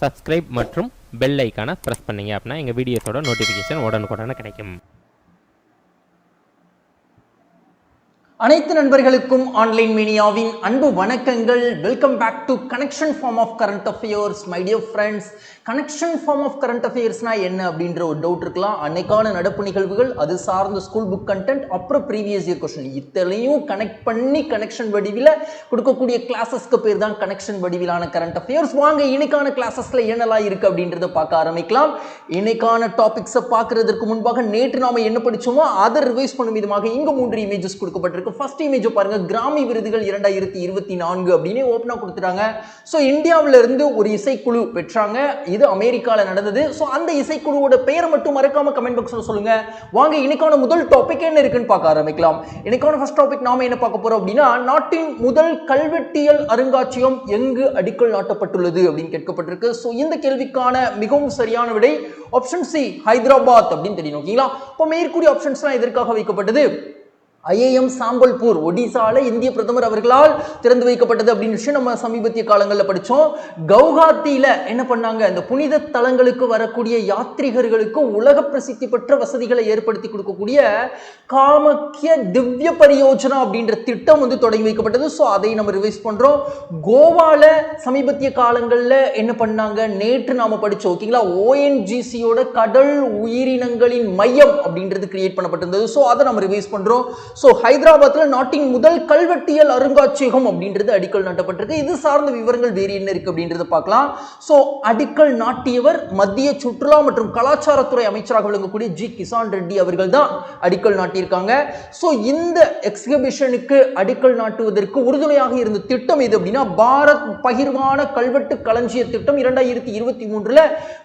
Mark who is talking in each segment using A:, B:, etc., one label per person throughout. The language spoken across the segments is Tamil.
A: சப்ஸ்கிரைப் மற்றும் பெல் ஐக்கானை ப்ரெஸ் பண்ணீங்க அப்படின்னா எங்கள் வீடியோஸோட நோட்டிஃபிகேஷன் உடனுக்குடனே கிடைக்கும்.
B: அனைத்து நண்பர்களுக்கும் ஆன்லைன் மீடியாவின் அன்பு வணக்கங்கள். Welcome back to connection form of current affairs my dear friends connection form of current அஃபேர்ஸ்னா என்ன அப்படின்ற ஒரு டவுட் இருக்கலாம். அன்னைக்கான நடப்பு நிகழ்வுகள் அது சார்ந்த ஸ்கூல் புக் கண்டென்ட் அப்புறம் ப்ரீவியஸ் இயர் கொஸ்டின் இத்தனையும் கனெக்ட் பண்ணி கனெக்ஷன் வடிவில் கொடுக்கக்கூடிய கிளாஸஸ்க்கு பேர் தான் கனெக்ஷன் வடிவிலான கரண்ட் அஃபேர்ஸ் வாங்க இன்னைக்கான கிளாஸஸ்ல என்னெல்லாம் இருக்கு அப்படின்றத பார்க்க ஆரம்பிக்கலாம். இன்னைக்கான டாபிக்ஸை பார்க்கறதுக்கு முன்பாக நேற்று நாம என்ன படிச்சோமோ அதை ரிவைஸ் பண்ணும் விதமாக இங்கே மூன்று இமேஜஸ் கொடுக்கப்பட்டிருக்கு. ஃபர்ஸ்ட் இமேஜ் பாருங்க கிராமி விருதுகள் இரண்டாயிரத்தி இருபத்தி நான்கு அப்படின்னு ஓப்பனாக கொடுத்துட்டாங்க. ஸோ இந்தியாவிலிருந்து ஒரு இசைக்குழு பெற்றாங்க. இது அமெரிக்கால நடந்தது. ஸோ அந்த இசைக்குழுவோட பெயர் மட்டும் மறக்காம கமெண்ட் பாக்ஸ்ல சொல்லுங்க. வாங்க இன்னைக்கான முதல் டாபிக் என்ன இருக்குன்னு பார்க்க ஆரம்பிக்கலாம். இன்னைக்கான ஃபர்ஸ்ட் டாபிக் நாம என்ன பார்க்க போறோம் அப்படின்னா நாட்டின் முதல் கல்வெட்டியல் அருங்காட்சியகம் எங்கு அடிக்கல் நாட்டப்பட்டுள்ளது அப்படின்னு கேட்கப்பட்டிருக்கு. ஸோ இந்த கேள்விக்கான மிகவும் சரியான விடை ஆப்ஷன் சி ஹைதராபாத் அப்படின்னு தெரியும். ஓகேங்களா? இப்போ மேற்கூறிய ஆப்ஷன்ஸ்லாம் எதற்காக வைக்கப்பட்டது? ஐஏஎம் சாம்பல்பூர் ஒடிசால இந்திய பிரதமர் அவர்களால் திறந்து வைக்கப்பட்டது அப்படின்னு விஷயம் நம்ம சமீபத்திய காலங்களில் படித்தோம் கவுகாத்தியில் என்ன பண்ணாங்க? இந்த புனித தலங்களுக்கு வரக்கூடிய யாத்ரிகர்களுக்கு உலக பிரசித்தி பெற்ற வசதிகளை ஏற்படுத்தி கொடுக்கக்கூடிய காமக்கிய திவ்ய பரியோஜனா அப்படின்ற திட்டம் வந்து தொடங்கி வைக்கப்பட்டது. ஸோ அதை நம்ம ரிவைஸ் பண்ணுறோம் கோவால சமீபத்திய காலங்களில் என்ன பண்ணாங்க? நேற்று நாம படித்தோம் ஓகேங்களா ஓஎன்ஜிசியோட கடல் உயிரினங்களின் மையம் அப்படின்றது கிரியேட் பண்ணப்பட்டிருந்தது. ஸோ அதை நம்ம ரிவைஸ் பண்ணுறோம் ஸோ ஹைதராபாத்தில் நாட்டின் முதல் கல்வெட்டியல் அருங்காட்சியகம் அப்படின்றது அடிக்கல் நாட்டப்பட்டிருக்கு. இது சார்ந்த விவரங்கள் வேறு என்ன இருக்குது அப்படின்றத பார்க்கலாம். ஸோ அடிக்கல் நாட்டியவர் மத்திய சுற்றுலா மற்றும் கலாச்சாரத்துறை அமைச்சராக விளங்கக்கூடிய ஜி. கிசான் ரெட்டி அவர்கள் தான் அடிக்கல் நாட்டியிருக்காங்க. ஸோ இந்த எக்ஸிபிஷனுக்கு அடிக்கல் நாட்டுவதற்கு உறுதுணையாக இருந்த திட்டம் எது அப்படின்னா பாரத் பகிர்வான கல்வெட்டு களஞ்சிய திட்டம் இரண்டாயிரத்தி இருபத்தி மூன்றில்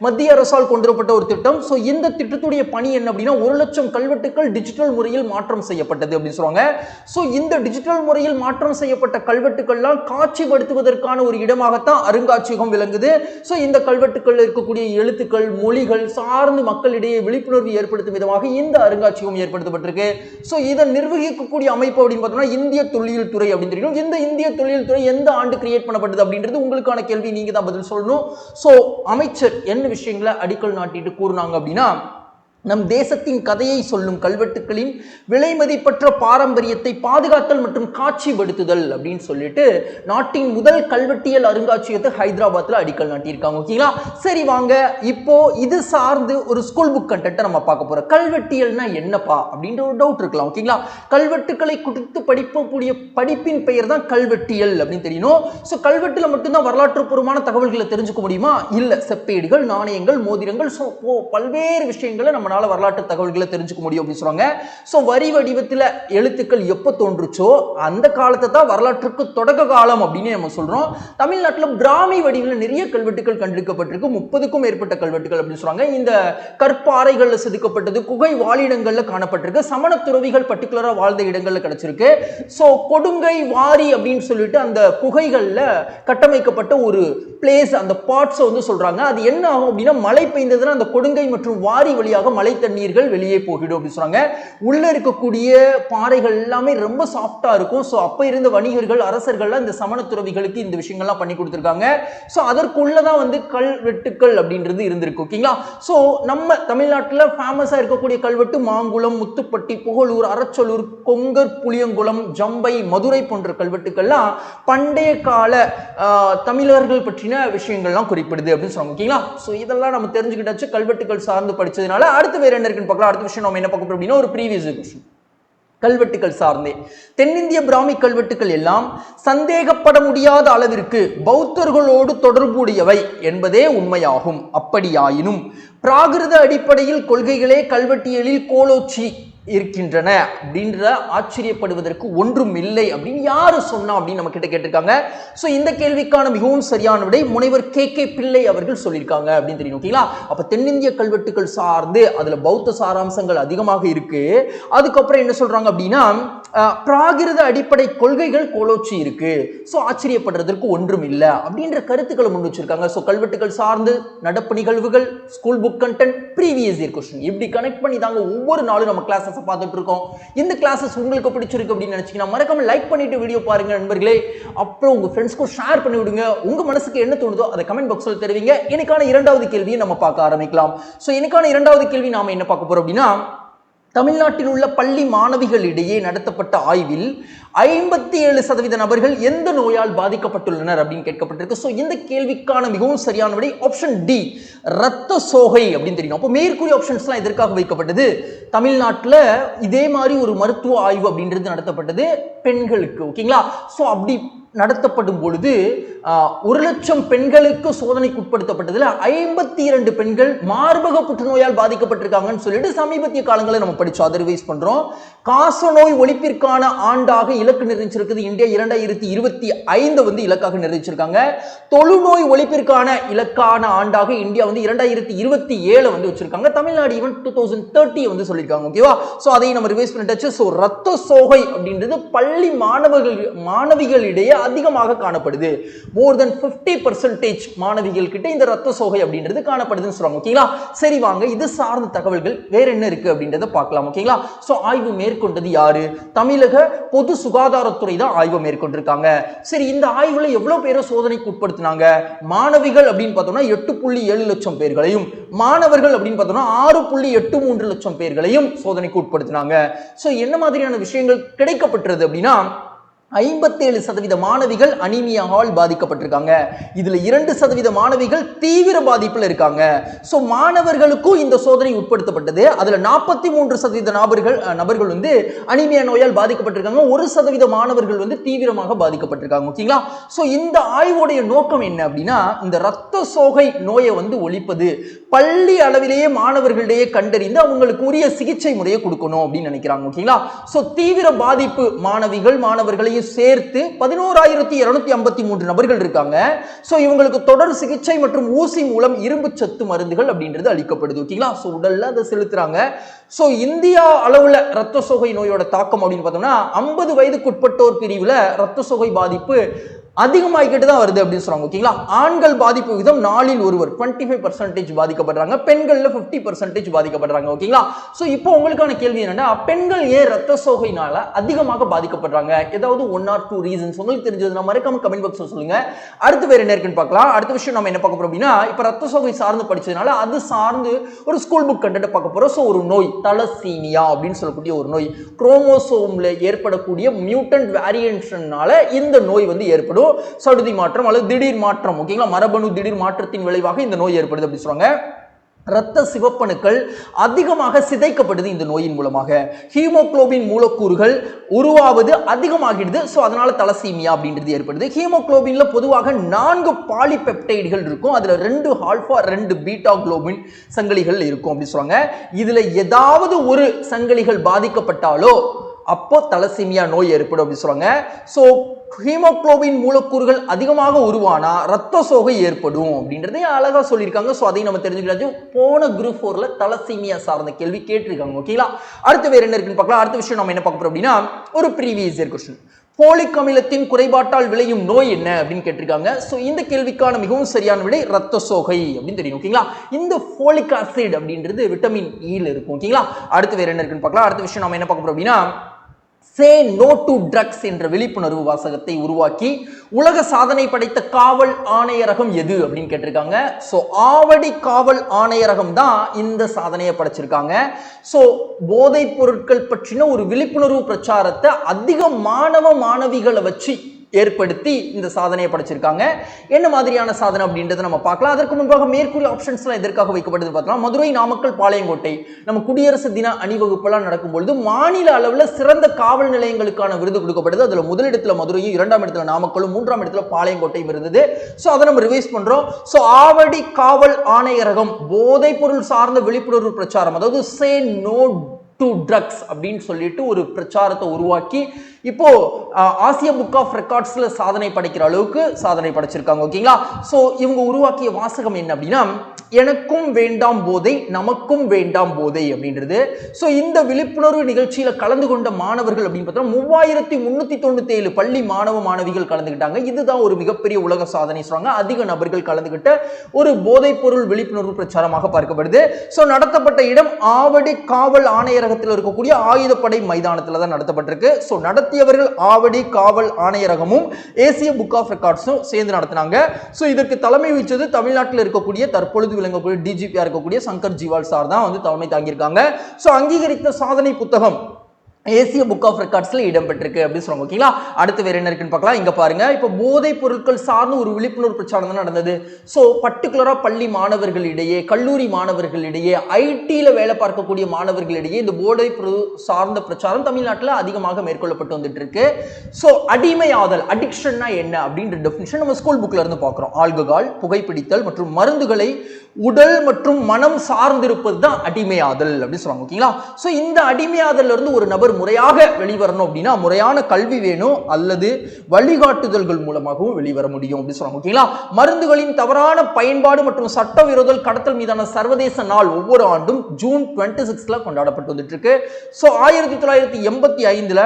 B: மத்திய அரசால் கொண்டு வரப்பட்ட ஒரு திட்டம். ஸோ இந்த திட்டத்துடைய பணி என்ன அப்படின்னா ஒரு லட்சம் கல்வெட்டுகள் டிஜிட்டல் முறையில் மாற்றம் செய்யப்பட்டது அப்படின்னு சொல்லுவாங்க. ஸோ இந்த டிஜிட்டல் முறையில் மாற்றம் செய்யப்பட்ட கல்வெட்டுக்கள்லாம் காட்சிப்படுத்துவதற்கான ஒரு இடமாகத்தான் அருங்காட்சியகம் விளங்குது. ஸோ இந்த கல்வெட்டுக்கள் இருக்கக்கூடிய எழுத்துக்கள் மொழிகள் சார்ந்து மக்களிடையே விழிப்புணர்வு ஏற்படுத்தும் விதமாக இந்த அருங்காட்சியகம் ஏற்படுத்தப்பட்டிருக்கு. ஸோ இதை நிர்வகிக்கக்கூடிய அமைப்பு அப்படின்னு பார்த்தோம்னா இந்திய தொழில் துறை அப்படின்னு தெரியும். இந்த இந்திய தொழில் துறை எந்த ஆண்டு கிரியேட் பண்ணப்பட்டது அப்படின்றது உங்களுக்கான கேள்வி நீங்க தான் பதில் சொல்லணும். ஸோ அமைச்சர் என்ன விஷயங்களை அடிக்கல் நாட்டிட்டு கூறுனாங்க அப்படின்னா நம் தேசத்தின் கதையை சொல்லும் கல்வெட்டுக்களின் விலைமதிப்பற்ற பாரம்பரியத்தை பாதுகாத்தல் மற்றும் காட்சிப்படுத்துதல் அப்படின்னு சொல்லிட்டு நாட்டின் முதல் கல்வெட்டியல் அருங்காட்சியகத்தை ஹைதராபாத்தில் அடிக்கல் நாட்டியிருக்காங்க ஓகேங்களா? சரி வாங்க. இப்போ இது சார்ந்து ஒரு ஸ்கூல் புக் கண்டென்ட்டை நம்ம பார்க்க போகிறோம் கல்வெட்டியல்னா என்னப்பா அப்படின்ற ஒரு டவுட் இருக்கலாம் ஓகேங்களா? கல்வெட்டுக்களை கொடுத்து படிக்கக்கூடிய படிப்பின் பெயர் தான் கல்வெட்டியல் அப்படின்னு தெரியணும். ஸோ கல்வெட்டில் மட்டும்தான் வரலாற்றுப்பூர்வமான தகவல்களை தெரிஞ்சுக்க முடியுமா? இல்லை செப்பேடுகள் நாணயங்கள் மோதிரங்கள் ஸோ பல்வேறு விஷயங்களை நம்ம நம்மளால வரலாற்று தகவல்களை தெரிஞ்சுக்க முடியும் அப்படின்னு சொல்றாங்க ஸோ வரி வடிவத்தில் எழுத்துக்கள் எப்போ தோன்றுச்சோ அந்த காலத்தை தான் வரலாற்றுக்கு தொடக்க காலம் அப்படின்னு நம்ம சொல்றோம். தமிழ்நாட்டில் பிராமி வடிவில் நிறைய கல்வெட்டுகள் கண்டெடுக்கப்பட்டிருக்கு முப்பதுக்கும் மேற்பட்ட கல்வெட்டுகள் அப்படின்னு சொல்றாங்க இந்த கற்பாறைகளில் செதுக்கப்பட்டது குகை வாழிடங்களில் காணப்பட்டிருக்கு. சமண துறவிகள் பர்டிகுலராக வாழ்ந்த இடங்கள்ல கிடைச்சிருக்கு. ஸோ கொடுங்கை வாரி அப்படின்னு சொல்லிட்டு அந்த குகைகளில் கட்டமைக்கப்பட்ட ஒரு பிளேஸ் அந்த பார்ட்ஸை வந்து சொல்றாங்க. அது என்ன ஆகும் அப்படின்னா மழை பெய்ந்ததுன்னா அந்த கொடுங்கை மற்றும் வாரி வழியாக மழை தண்ணீர்கள் வெளியே போகிடும் அப்படின்னு சொன்னாங்க உள்ள இருக்கக்கூடிய பாறைகள் எல்லாமே ரொம்ப சாஃப்டா இருக்கும். ஸோ அப்ப இருந்த வணிகர்கள் அரசர்கள்லாம் இந்த சமண துறவிகளுக்கு இந்த விஷயங்கள்லாம் பண்ணி கொடுத்துருக்காங்க. ஸோ அதற்குள்ளதான் வந்து கல்வெட்டுக்கள் அப்படின்றது இருந்திருக்கு ஓகேங்களா ஸோ நம்ம தமிழ்நாட்டில் ஃபேமஸா இருக்கக்கூடிய கல்வெட்டு மாங்குளம் முத்துப்பட்டி புகழூர் அரச்சலூர் கொங்கர் புளியங்குளம் ஜம்பை மதுரை போன்ற கல்வெட்டுக்கள்லாம் பண்டைய கால தமிழர்கள் பற்றின விஷயங்கள்லாம் குறிப்பிடுது அப்படின்னு சொல்லுவாங்க ஓகேங்களா ஸோ இதெல்லாம் நம்ம தெரிஞ்சுக்கிட்டாச்சு. கல்வெட்டுகள் சார்ந்து படித்ததுனால அடுத்து வேற என்ன இருக்குன்னு பார்க்கலாம். அடுத்த விஷயம் நம்ம என்ன பார்க்க போறோம் அப்படின்னா ஒரு ப்ரீவியஸ் கொஸ்டின் கல்வெட்டுகள் சார்ந்தே. தென்னிந்திய பிராமி கல்வெட்டுகள் எல்லாம் சந்தேகப்பட முடியாத அளவிற்கு பௌத்தர்களோடு தொடர்புடையவை என்பதே உண்மையாகும். அப்படியாயினும் பிராகிருத அடிப்படையில் கொள்கைகளே கல்வெட்டியலில் கோலோச்சி. இருக்கின்றன அப்படின்ற ஆச்சரியப்படுவதற்கு ஒன்றும் இல்லை அப்படின்னு யாரு சொன்னா அப்படின்னு நம்ம கிட்ட கேட்டிருக்காங்க. ஸோ இந்த கேள்விக்கான மிகவும் சரியான விடை முனைவர் கே. கே. பிள்ளை அவர்கள் சொல்லியிருக்காங்க அப்படின்னு தெரியும் ஓகேங்களா? அப்ப தென்னிந்திய கல்வெட்டுகள் சார்ந்து அதுல பௌத்த சாராம்சங்கள் அதிகமாக இருக்கு. அதுக்கப்புறம் என்ன சொல்றாங்க அப்படின்னா பிராகிருத அடிப்படை கொள்கைகள் கோலோச்சி இருக்கு. ஸோ ஆச்சரியப்படுறதற்கு ஒன்றும் இல்லை அப்படின்ற கருத்துக்களை முன் வச்சிருக்காங்க. ஸோ கல்வெட்டுகள் சார்ந்து நடப்பு நிகழ்வுகள் school book content previous year question இப்படி கனெக்ட் பண்ணி தாங்க ஒவ்வொரு நாளும் நம்ம கிளாஸஸ் பார்த்துட்டு இருக்கோம். இந்த கிளாஸஸ் உங்களுக்கு பிடிச்சிருக்கு அப்படின்னு நினைச்சீங்கன்னா மறக்காம லைக் பண்ணிட்டு வீடியோ பாருங்க நண்பர்களே. அப்புறம் உங்க ஃப்ரெண்ட்ஸ்க்கும் ஷேர் பண்ணி விடுங்க. உங்க மனசுக்கு என்ன தோணுதோ அதை கமெண்ட் பாக்ஸில் தெரிவிங்க. எனக்கான இரண்டாவது கேள்வியை நம்ம பார்க்க ஆரம்பிக்கலாம். ஸோ எனக்கான இரண்டாவது கேள்வி நாம என்ன பார்க்க போறோம் அப்படின்னா தமிழ்நாட்டில் உள்ள பள்ளி மாணவிகளிடையே நடத்தப்பட்ட ஆய்வில் ஐம்பத்தி ஏழு சதவீத நபர்கள் எந்த நோயால் பாதிக்கப்பட்டுள்ளனர் அப்படின்னு கேட்கப்பட்டிருக்கு. ஸோ இந்த கேள்விக்கான மிகவும் சரியான விடை ஆப்ஷன் டி ரத்த சோகை அப்படின்னு தெரியும். அப்போ மேற்கூறிய ஆப்ஷன்ஸ்லாம் எதற்காக வைக்கப்பட்டது? தமிழ்நாட்டில் இதே மாதிரி ஒரு மருத்துவ ஆய்வு அப்படின்றது நடத்தப்பட்டது பெண்களுக்கு ஓகேங்களா? ஸோ அப்படி நடத்தப்படும் பொழுது ஒரு லட்சம் பெண்களுக்கு சோதனைக்கு உட்படுத்தப்பட்டதில் ஐம்பத்தி இரண்டு பெண்கள் மார்பக புற்றுநோயால் பாதிக்கப்பட்டிருக்காங்கன்னு சொல்லிட்டு சமீபத்திய காலங்களில் நம்ம படிச்சோம். அதர்வைஸ் பண்ணுறோம் காசநோய் ஒழிப்பிற்கான ஆண்டாக இலக்கு நிர்ணயிச்சிருக்குது. இந்தியா இரண்டாயிரத்தி இருபத்தி ஐந்து வந்து இலக்காக நிர்ணயிச்சிருக்காங்க. தொழுநோய் ஒழிப்பிற்கான இலக்கான ஆண்டாக இந்தியா வந்து இரண்டாயிரத்தி இருபத்தி ஏழு வந்து வச்சிருக்காங்க. Tamil Nadu even two thousand thirty வந்து சொல்லியிருக்காங்க. ஓகேவா ஸோ அதையும் நம்ம ரிவைஸ் பண்ணிட்டாச்சு. ஸோ ரத்த சோகை அப்படின்றது பள்ளி மாணவர்கள் மாணவிகளிடையே அதிகமாக காணப்படுது. மோர் தென் ஃபிஃப்டி பர்சன்டேஜ் மாணவிகள் கிட்ட இந்த ரத்த சோகை அப்படின்றது காணப்படுதுன்னு சொல்றாங்க. ஓகேங்களா சரி வாங்க. இது சார்ந்த தகவல்கள் வேற என்ன இருக்கு அப்படின்றத பார்க்கலாம். ஓகேங்களா ஸோ ஆய்வு மேற்கொண்டது யாரு? தமிழக பொது சுகாதாரத்துறை தான் ஆய்வு மேற்கொண்டிருக்காங்க. சரி இந்த ஆய்வுல எவ்வளவு பேரை சோதனைக்கு உட்படுத்தினாங்க? மாணவிகள் அப்படின்னு பார்த்தோம்னா எட்டு புள்ளி ஏழு லட்சம் பேர்களையும் மாணவர்கள் அப்படின்னு பார்த்தோம்னா ஆறு புள்ளி எட்டு மூன்று லட்சம் பேர்களையும் சோதனைக்கு உட்படுத்தினாங்க. ஸோ என்ன மாதிரியான விஷயங்கள் கிடைக்கப்பட்டது அப்படின்னா ஐம்பத்தேழு சதவீத மாணவிகள் அனீமியாவால் பாதிக்கப்பட்டிருக்காங்க. இதுல இரண்டு சதவீத மாணவிகள் தீவிர பாதிப்புல இருக்காங்க. ஸோ மாணவர்களுக்கும் இந்த சோதனை உட்படுத்தப்பட்டது. அதுல நாற்பத்தி மூன்று சதவீத நபர்கள் நபர்கள் வந்து அனீமியா நோயால் பாதிக்கப்பட்டிருக்காங்க. ஒரு சதவீத மாணவர்கள் வந்து தீவிரமாக பாதிக்கப்பட்டிருக்காங்க. ஓகேங்களா? ஸோ இந்த ஆய்வுடைய நோக்கம் என்ன அப்படின்னா இந்த ரத்த சோகை நோயை வந்து ஒழிப்பது. பள்ளி அளவிலேயே மாணவர்களிடையே கண்டறிந்து அவங்களுக்கு உரிய சிகிச்சை முறையை கொடுக்கணும் அப்படின்னு நினைக்கிறாங்க. ஓகேங்களா? ஸோ தீவிர பாதிப்பு மாணவிகள் மாணவர்களையும் சேர்த்து பதினோராயிரத்தி இருநூத்தி ஐம்பத்தி மூன்று நபர்கள் இருக்காங்க. ஸோ இவங்களுக்கு தொடர் சிகிச்சை மற்றும் ஊசி மூலம் இரும்பு சத்து மருந்துகள் அப்படின்றது அளிக்கப்படுது. ஓகேங்களா ஸோ உடல்ல அதை செலுத்துறாங்க. ஸோ இந்தியா அளவுல ரத்த சோகை நோயோட தாக்கம் அப்படின்னு பார்த்தோம்னா ஐம்பது வயதுக்குட்பட்டோர் பிரிவுல ரத்த சோகை பாதிப்பு அதிகமாகிக்கிட்டு தான் வருது அப்படின்னு சொல்றாங்க ஓகேங்களா ஆண்கள் பாதிப்பு விதம் நாளில் ஒருவர். டுவெண்ட்டி ஃபைவ் பர்சன்டேஜ் பாதிக்கப்படுறாங்க. பெண்கள்ல ஃபிஃப்டி பர்சன்டேஜ் பாதிக்கப்படுறாங்க ஓகேங்களா ஸோ இப்போ உங்களுக்கான கேள்வி என்னன்னா பெண்கள் ஏன் ரத்த சோகையினால அதிகமாக பாதிக்கப்படுறாங்க? ஏதாவது ஒன் ஆர் டூ ரீசன்ஸ் உங்களுக்கு தெரிஞ்சதுன்னா மறக்காம கமெண்ட் பாக்ஸ்ல சொல்லுங்க. அடுத்து வேற என்ன இருக்குன்னு பார்க்கலாம். அடுத்த விஷயம் நம்ம என்ன பார்க்க போறோம் அப்படின்னா இப்போ ரத்த சோகை சார்ந்து படிச்சதுனால அது சார்ந்து ஒரு ஸ்கூல் புக் கண்டென்ட் பார்க்க போறோம். ஸோ ஒரு நோய் தலசீனியா அப்படின்னு சொல்லக்கூடிய ஒரு நோய். குரோமோசோம்ல ஏற்படக்கூடிய மியூட்டன்ட் வேரியன்ஷனால இந்த நோய் வந்து ஏற்படும். சடுதி மாற்றம் அல்லது திடீர் மாற்றம் ஓகேங்களா? மரபணு திடீர் மாற்றத்தின் விளைவாக இந்த நோய் ஏற்படுது அப்படின்னு சொல்றாங்க. இரத்த சிவப்பணுக்கள் அதிகமாக சிதைக்கப்படுது இந்த நோயின் மூலமாக. ஹீமோகுளோபின் மூலக்கூறுகள் உருவாவது அதிகமாகிடுது. ஸோ அதனால தலசீமியா அப்படின்றது ஏற்படுது. ஹீமோக்ளோபின்ல பொதுவாக நான்கு பாலிபெப்டைடுகள் இருக்கும். அதுல ரெண்டு ஆல்ஃபா ரெண்டு பீட்டா குளோபின் சங்கிலிகள் இருக்கும் அப்படின்னு சொல்றாங்க. இதுல ஏதாவது ஒரு சங்கிலிகள் பாதிக்கப்பட்டாலோ அப்போ தலசீமியா நோய் ஏற்படும் அப்படின்னு சொல்கிறாங்க ஸோ ஹீமோக்ளோபின் மூலக்கூறுகள் அதிகமாக உருவானா ரத்த சோகை ஏற்படும் அப்படின்றதே அழகாக சொல்லியிருக்காங்க. ஸோ அதையும் நம்ம தெரிஞ்சுக்கிட்டாச்சு. போன குரூப் ஃபோரில் தலசீமியா சார்ந்த கேள்வி கேட்டிருக்காங்க. ஓகேங்களா அடுத்து வேறு என்ன இருக்குன்னு பார்க்கலாம். அடுத்த விஷயம் நம்ம என்ன பார்க்குறோம் அப்படின்னா ஒரு ப்ரீவியஸ் இயர் கொஸ்டின் போலிக் அமிலத்தின் குறைபாட்டால் விளையும் நோய் என்ன அப்படின்னு கேட்டிருக்காங்க. ஸோ இந்த கேள்விக்கான மிகவும் சரியான விடை ரத்த சோகை அப்படின்னு தெரியும் ஓகேங்களா இந்த ஃபோலிக் ஆசிட் அப்படின்றது விட்டமின் ஈல e இருக்கும் ஓகேங்களா அடுத்து வேற என்ன இருக்குன்னு பார்க்கலாம். அடுத்த விஷயம் நம்ம என்ன பார்க்க போறோம் அப்படின்னா சே நோ டு ட்ரக்ஸ் என்ற விழிப்புணர்வு வாசகத்தை உருவாக்கி உலக சாதனை படைத்த காவல் ஆணையரகம் எது அப்படின்னு கேட்டிருக்காங்க. ஸோ ஆவடி காவல் ஆணையரகம் தான் இந்த சாதனையை படைச்சிருக்காங்க. ஸோ போதைப் பொருட்கள் பற்றின ஒரு விழிப்புணர்வு பிரச்சாரத்தை அதிக மாணவ மாணவிகளை வச்சு ஏற்படுத்தி இந்த சாதனையை படைச்சிருக்காங்க. என்ன மாதிரியான சாதனை அப்படின்றத நம்ம பார்க்கலாம். அதற்கு முன்பாக மேற்கூறிய ஆப்ஷன்ஸ்லாம் எதற்காக வைக்கப்படுது பார்த்தலாம் மதுரை நாமக்கல் பாளையங்கோட்டை நம்ம குடியரசு தின அணிவகுப்பெல்லாம் நடக்கும்பொழுது மாநில அளவில் சிறந்த காவல் நிலையங்களுக்கான விருது கொடுக்கப்படுது அதில் முதலிடத்தில் மதுரையும் இரண்டாம் இடத்துல நாமக்கலும் மூன்றாம் இடத்துல பாளையங்கோட்டையும் இருந்தது. ஸோ அதை நம்ம ரிவைஸ் பண்ணுறோம் ஸோ ஆவடி காவல் ஆணையரகம் போதைப் பொருள் சார்ந்த விழிப்புணர்வு பிரச்சாரம் அதாவது சே நோ டு ட்ரக்ஸ் அப்படின்னு சொல்லிட்டு ஒரு பிரச்சாரத்தை உருவாக்கி இப்போ ஆசிய புக் ஆஃப் ரெக்கார்ட்ஸ்ல சாதனை படைக்கிற அளவுக்கு சாதனை படைச்சிருக்காங்க ஓகேங்களா ஸோ இவங்க உருவாக்கிய வாசகம் என்ன அப்படின்னா எனக்கும் வேண்டாம் போதை நமக்கும் வேண்டாம் போதை அப்படின்றது. ஸோ இந்த விழிப்புணர்வு நிகழ்ச்சியில் கலந்து கொண்ட மாணவர்கள் அப்படின்னு பார்த்தோம்னா மூவாயிரத்தி முன்னூற்றி தொண்ணூற்றி ஏழு பள்ளி மாணவ மாணவிகள் கலந்துக்கிட்டாங்க இதுதான் ஒரு மிகப்பெரிய உலக சாதனை சொல்றாங்க. அதிக நபர்கள் கலந்துக்கிட்ட ஒரு போதைப் பொருள் விழிப்புணர்வு பிரச்சாரமாக பார்க்கப்படுது. ஸோ நடத்தப்பட்ட இடம் ஆவடி காவல் ஆணையரகத்தில் இருக்கக்கூடிய ஆயுதப்படை மைதானத்தில் தான் நடத்தப்பட்டிருக்கு. ஸோ நடத்தியவர்கள் ஆவடி காவல் ஆணையரகமும் ஏசிய புக் ஆஃப் ரெக்கார்ட்ஸும் சேர்ந்து நடத்தினாங்க. ஸோ இதற்கு தலைமை வச்சது தமிழ்நாட்டில் இருக்கக்கூடிய தற்பொழுது விளங்கக்கூடிய டிஜிபியா இருக்கக்கூடிய சங்கர் ஜிவால் சார் தான் வந்து தலைமை தாங்கியிருக்காங்க. ஸோ அங்கீகரித்த சாதனை புத்தகம் ஏசிய புக் ஆஃப் ரெக்கார்ட்ஸில் இடம்பெற்றிருக்கு அப்படின்னு சொல்லுவாங்க ஓகேங்களா? அடுத்து வேறு என்ன இருக்குன்னு பார்க்கலாம். இங்கே பாருங்க. இப்போ போதைப் பொருட்கள் சார்ந்த ஒரு விழிப்புணர்வு பிரச்சாரம் தான் நடந்தது. ஸோ பர்டிகுலராக பள்ளி மாணவர்களிடையே கல்லூரி மாணவர்களிடையே ஐடியில் வேலை பார்க்கக்கூடிய மாணவர்களிடையே இந்த போதைப் பொருள் சார்ந்த பிரச்சாரம் தமிழ்நாட்டில் அதிகமாக மேற்கொள்ளப்பட்டு வந்துட்டு இருக்கு ஸோ அடிமையாதல் அடிக்ஷன்னா என்ன அப்படின்ற டெஃபினிஷன் நம்ம ஸ்கூல் புக்கில் இருந்து பார்க்குறோம். ஆல்கஹால் புகைப்பிடித்தல் மற்றும் மருந்துகளை உடல் மற்றும் மனம் சார்ந்திருப்பது தான் அடிமையாதல் அப்படின்னு சொல்லுவாங்க ஓகேங்களா? ஸோ இந்த அடிமையாதல்ல இருந்து ஒரு நபர் முறையாக வெளிவரணும் அப்படின்னா முறையான கல்வி வேணும் அல்லது வழிகாட்டுதல்கள் மூலமாகவும் வெளிவர முடியும் அப்படின்னு சொல்றாங்க ஓகேங்களா? மருந்துகளின் தவறான பயன்பாடு மற்றும் சட்டவிரோதல் கடத்தல் மீதான சர்வதேச நாள் ஒவ்வொரு ஆண்டும் ஜூன் டுவெண்ட்டி சிக்ஸ்ல கொண்டாடப்பட்டு வந்துட்டு இருக்கு ஸோ ஆயிரத்தி தொள்ளாயிரத்தி எண்பத்தி ஐந்துல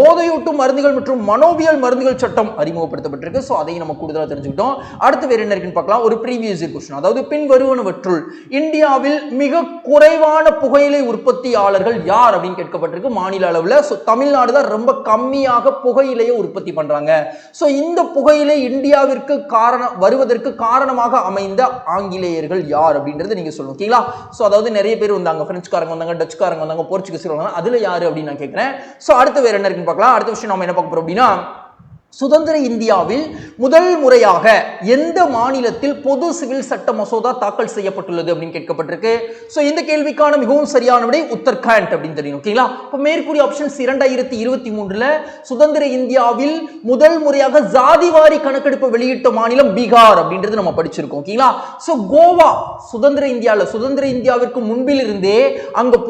B: போதையூட்டும் மருந்துகள் மற்றும் மனோவியல் மருந்துகள் சட்டம் அறிமுகப்படுத்தப்பட்டிருக்கு. ஸோ அதையும் நம்ம கூடுதலாக தெரிஞ்சுக்கிட்டோம். அடுத்து வேறு என்ன இருக்குன்னு பார்க்கலாம். ஒரு ப்ரீவியஸ் கொஸ்டின் அதாவது பின்வருவனவற்றுள் இந்தியாவில் மிக குறைவான புகையிலை உற்பத்தியாளர்கள் யார் அப்படின்னு கேட்கப்பட்டிருக்கு. மாநில அளவில் ஸோ தமிழ்நாடு தான் ரொம்ப கம்மியாக புகையிலையை உற்பத்தி பண்ணுறாங்க ஸோ இந்த புகையிலை இந்தியாவிற்கு காரணம் வருவதற்கு காரணமாக அமைந்த ஆங்கிலேயர்கள் யார் அப்படின்றது நீங்கள் சொல்லணும் ஓகேங்களா ஸோ அதாவது நிறைய பேர் வந்தாங்க ஃப்ரெஞ்சுக்காரங்க வந்தாங்க டச்சுக்காரங்க வந்தாங்க போர்ச்சுகீஸ் வந்தாங்க அதில் யார் அப்படின்னு நான் கேட்குறேன் ஸோ அடுத்து வேறு என்ன இருக்குன்னு பார்க்கலாம். அடுத்த விஷயம் நம்ம என்ன பார்க்க போகிறோம் அப்படின்னா சுதந்திர இந்தியாவில் முதல் முறையாக எந்த மாநிலத்தில் பொது சிவில் சட்ட மசோதா தாக்கல் செய்யப்பட்டுள்ளது அப்படின்னு கேட்கப்பட்டிருக்கு. ஸோ இந்த கேள்விக்கான மிகவும் சரியான விடை உத்தரகாண்ட் அப்படின்னு தெரியும் ஓகேங்களா இப்போ மேற்கூறிய ஆப்ஷன்ஸ் இரண்டாயிரத்தி இருபத்தி மூன்றுல சுதந்திர இந்தியாவில் முதல் முறையாக ஜாதிவாரி கணக்கெடுப்பு வெளியிட்ட மாநிலம் பீகார் அப்படின்றது நம்ம படிச்சிருக்கோம் ஓகேங்களா ஸோ கோவா சுதந்திர இந்தியாவில் சுதந்திர இந்தியாவிற்கு முன்பில் இருந்தே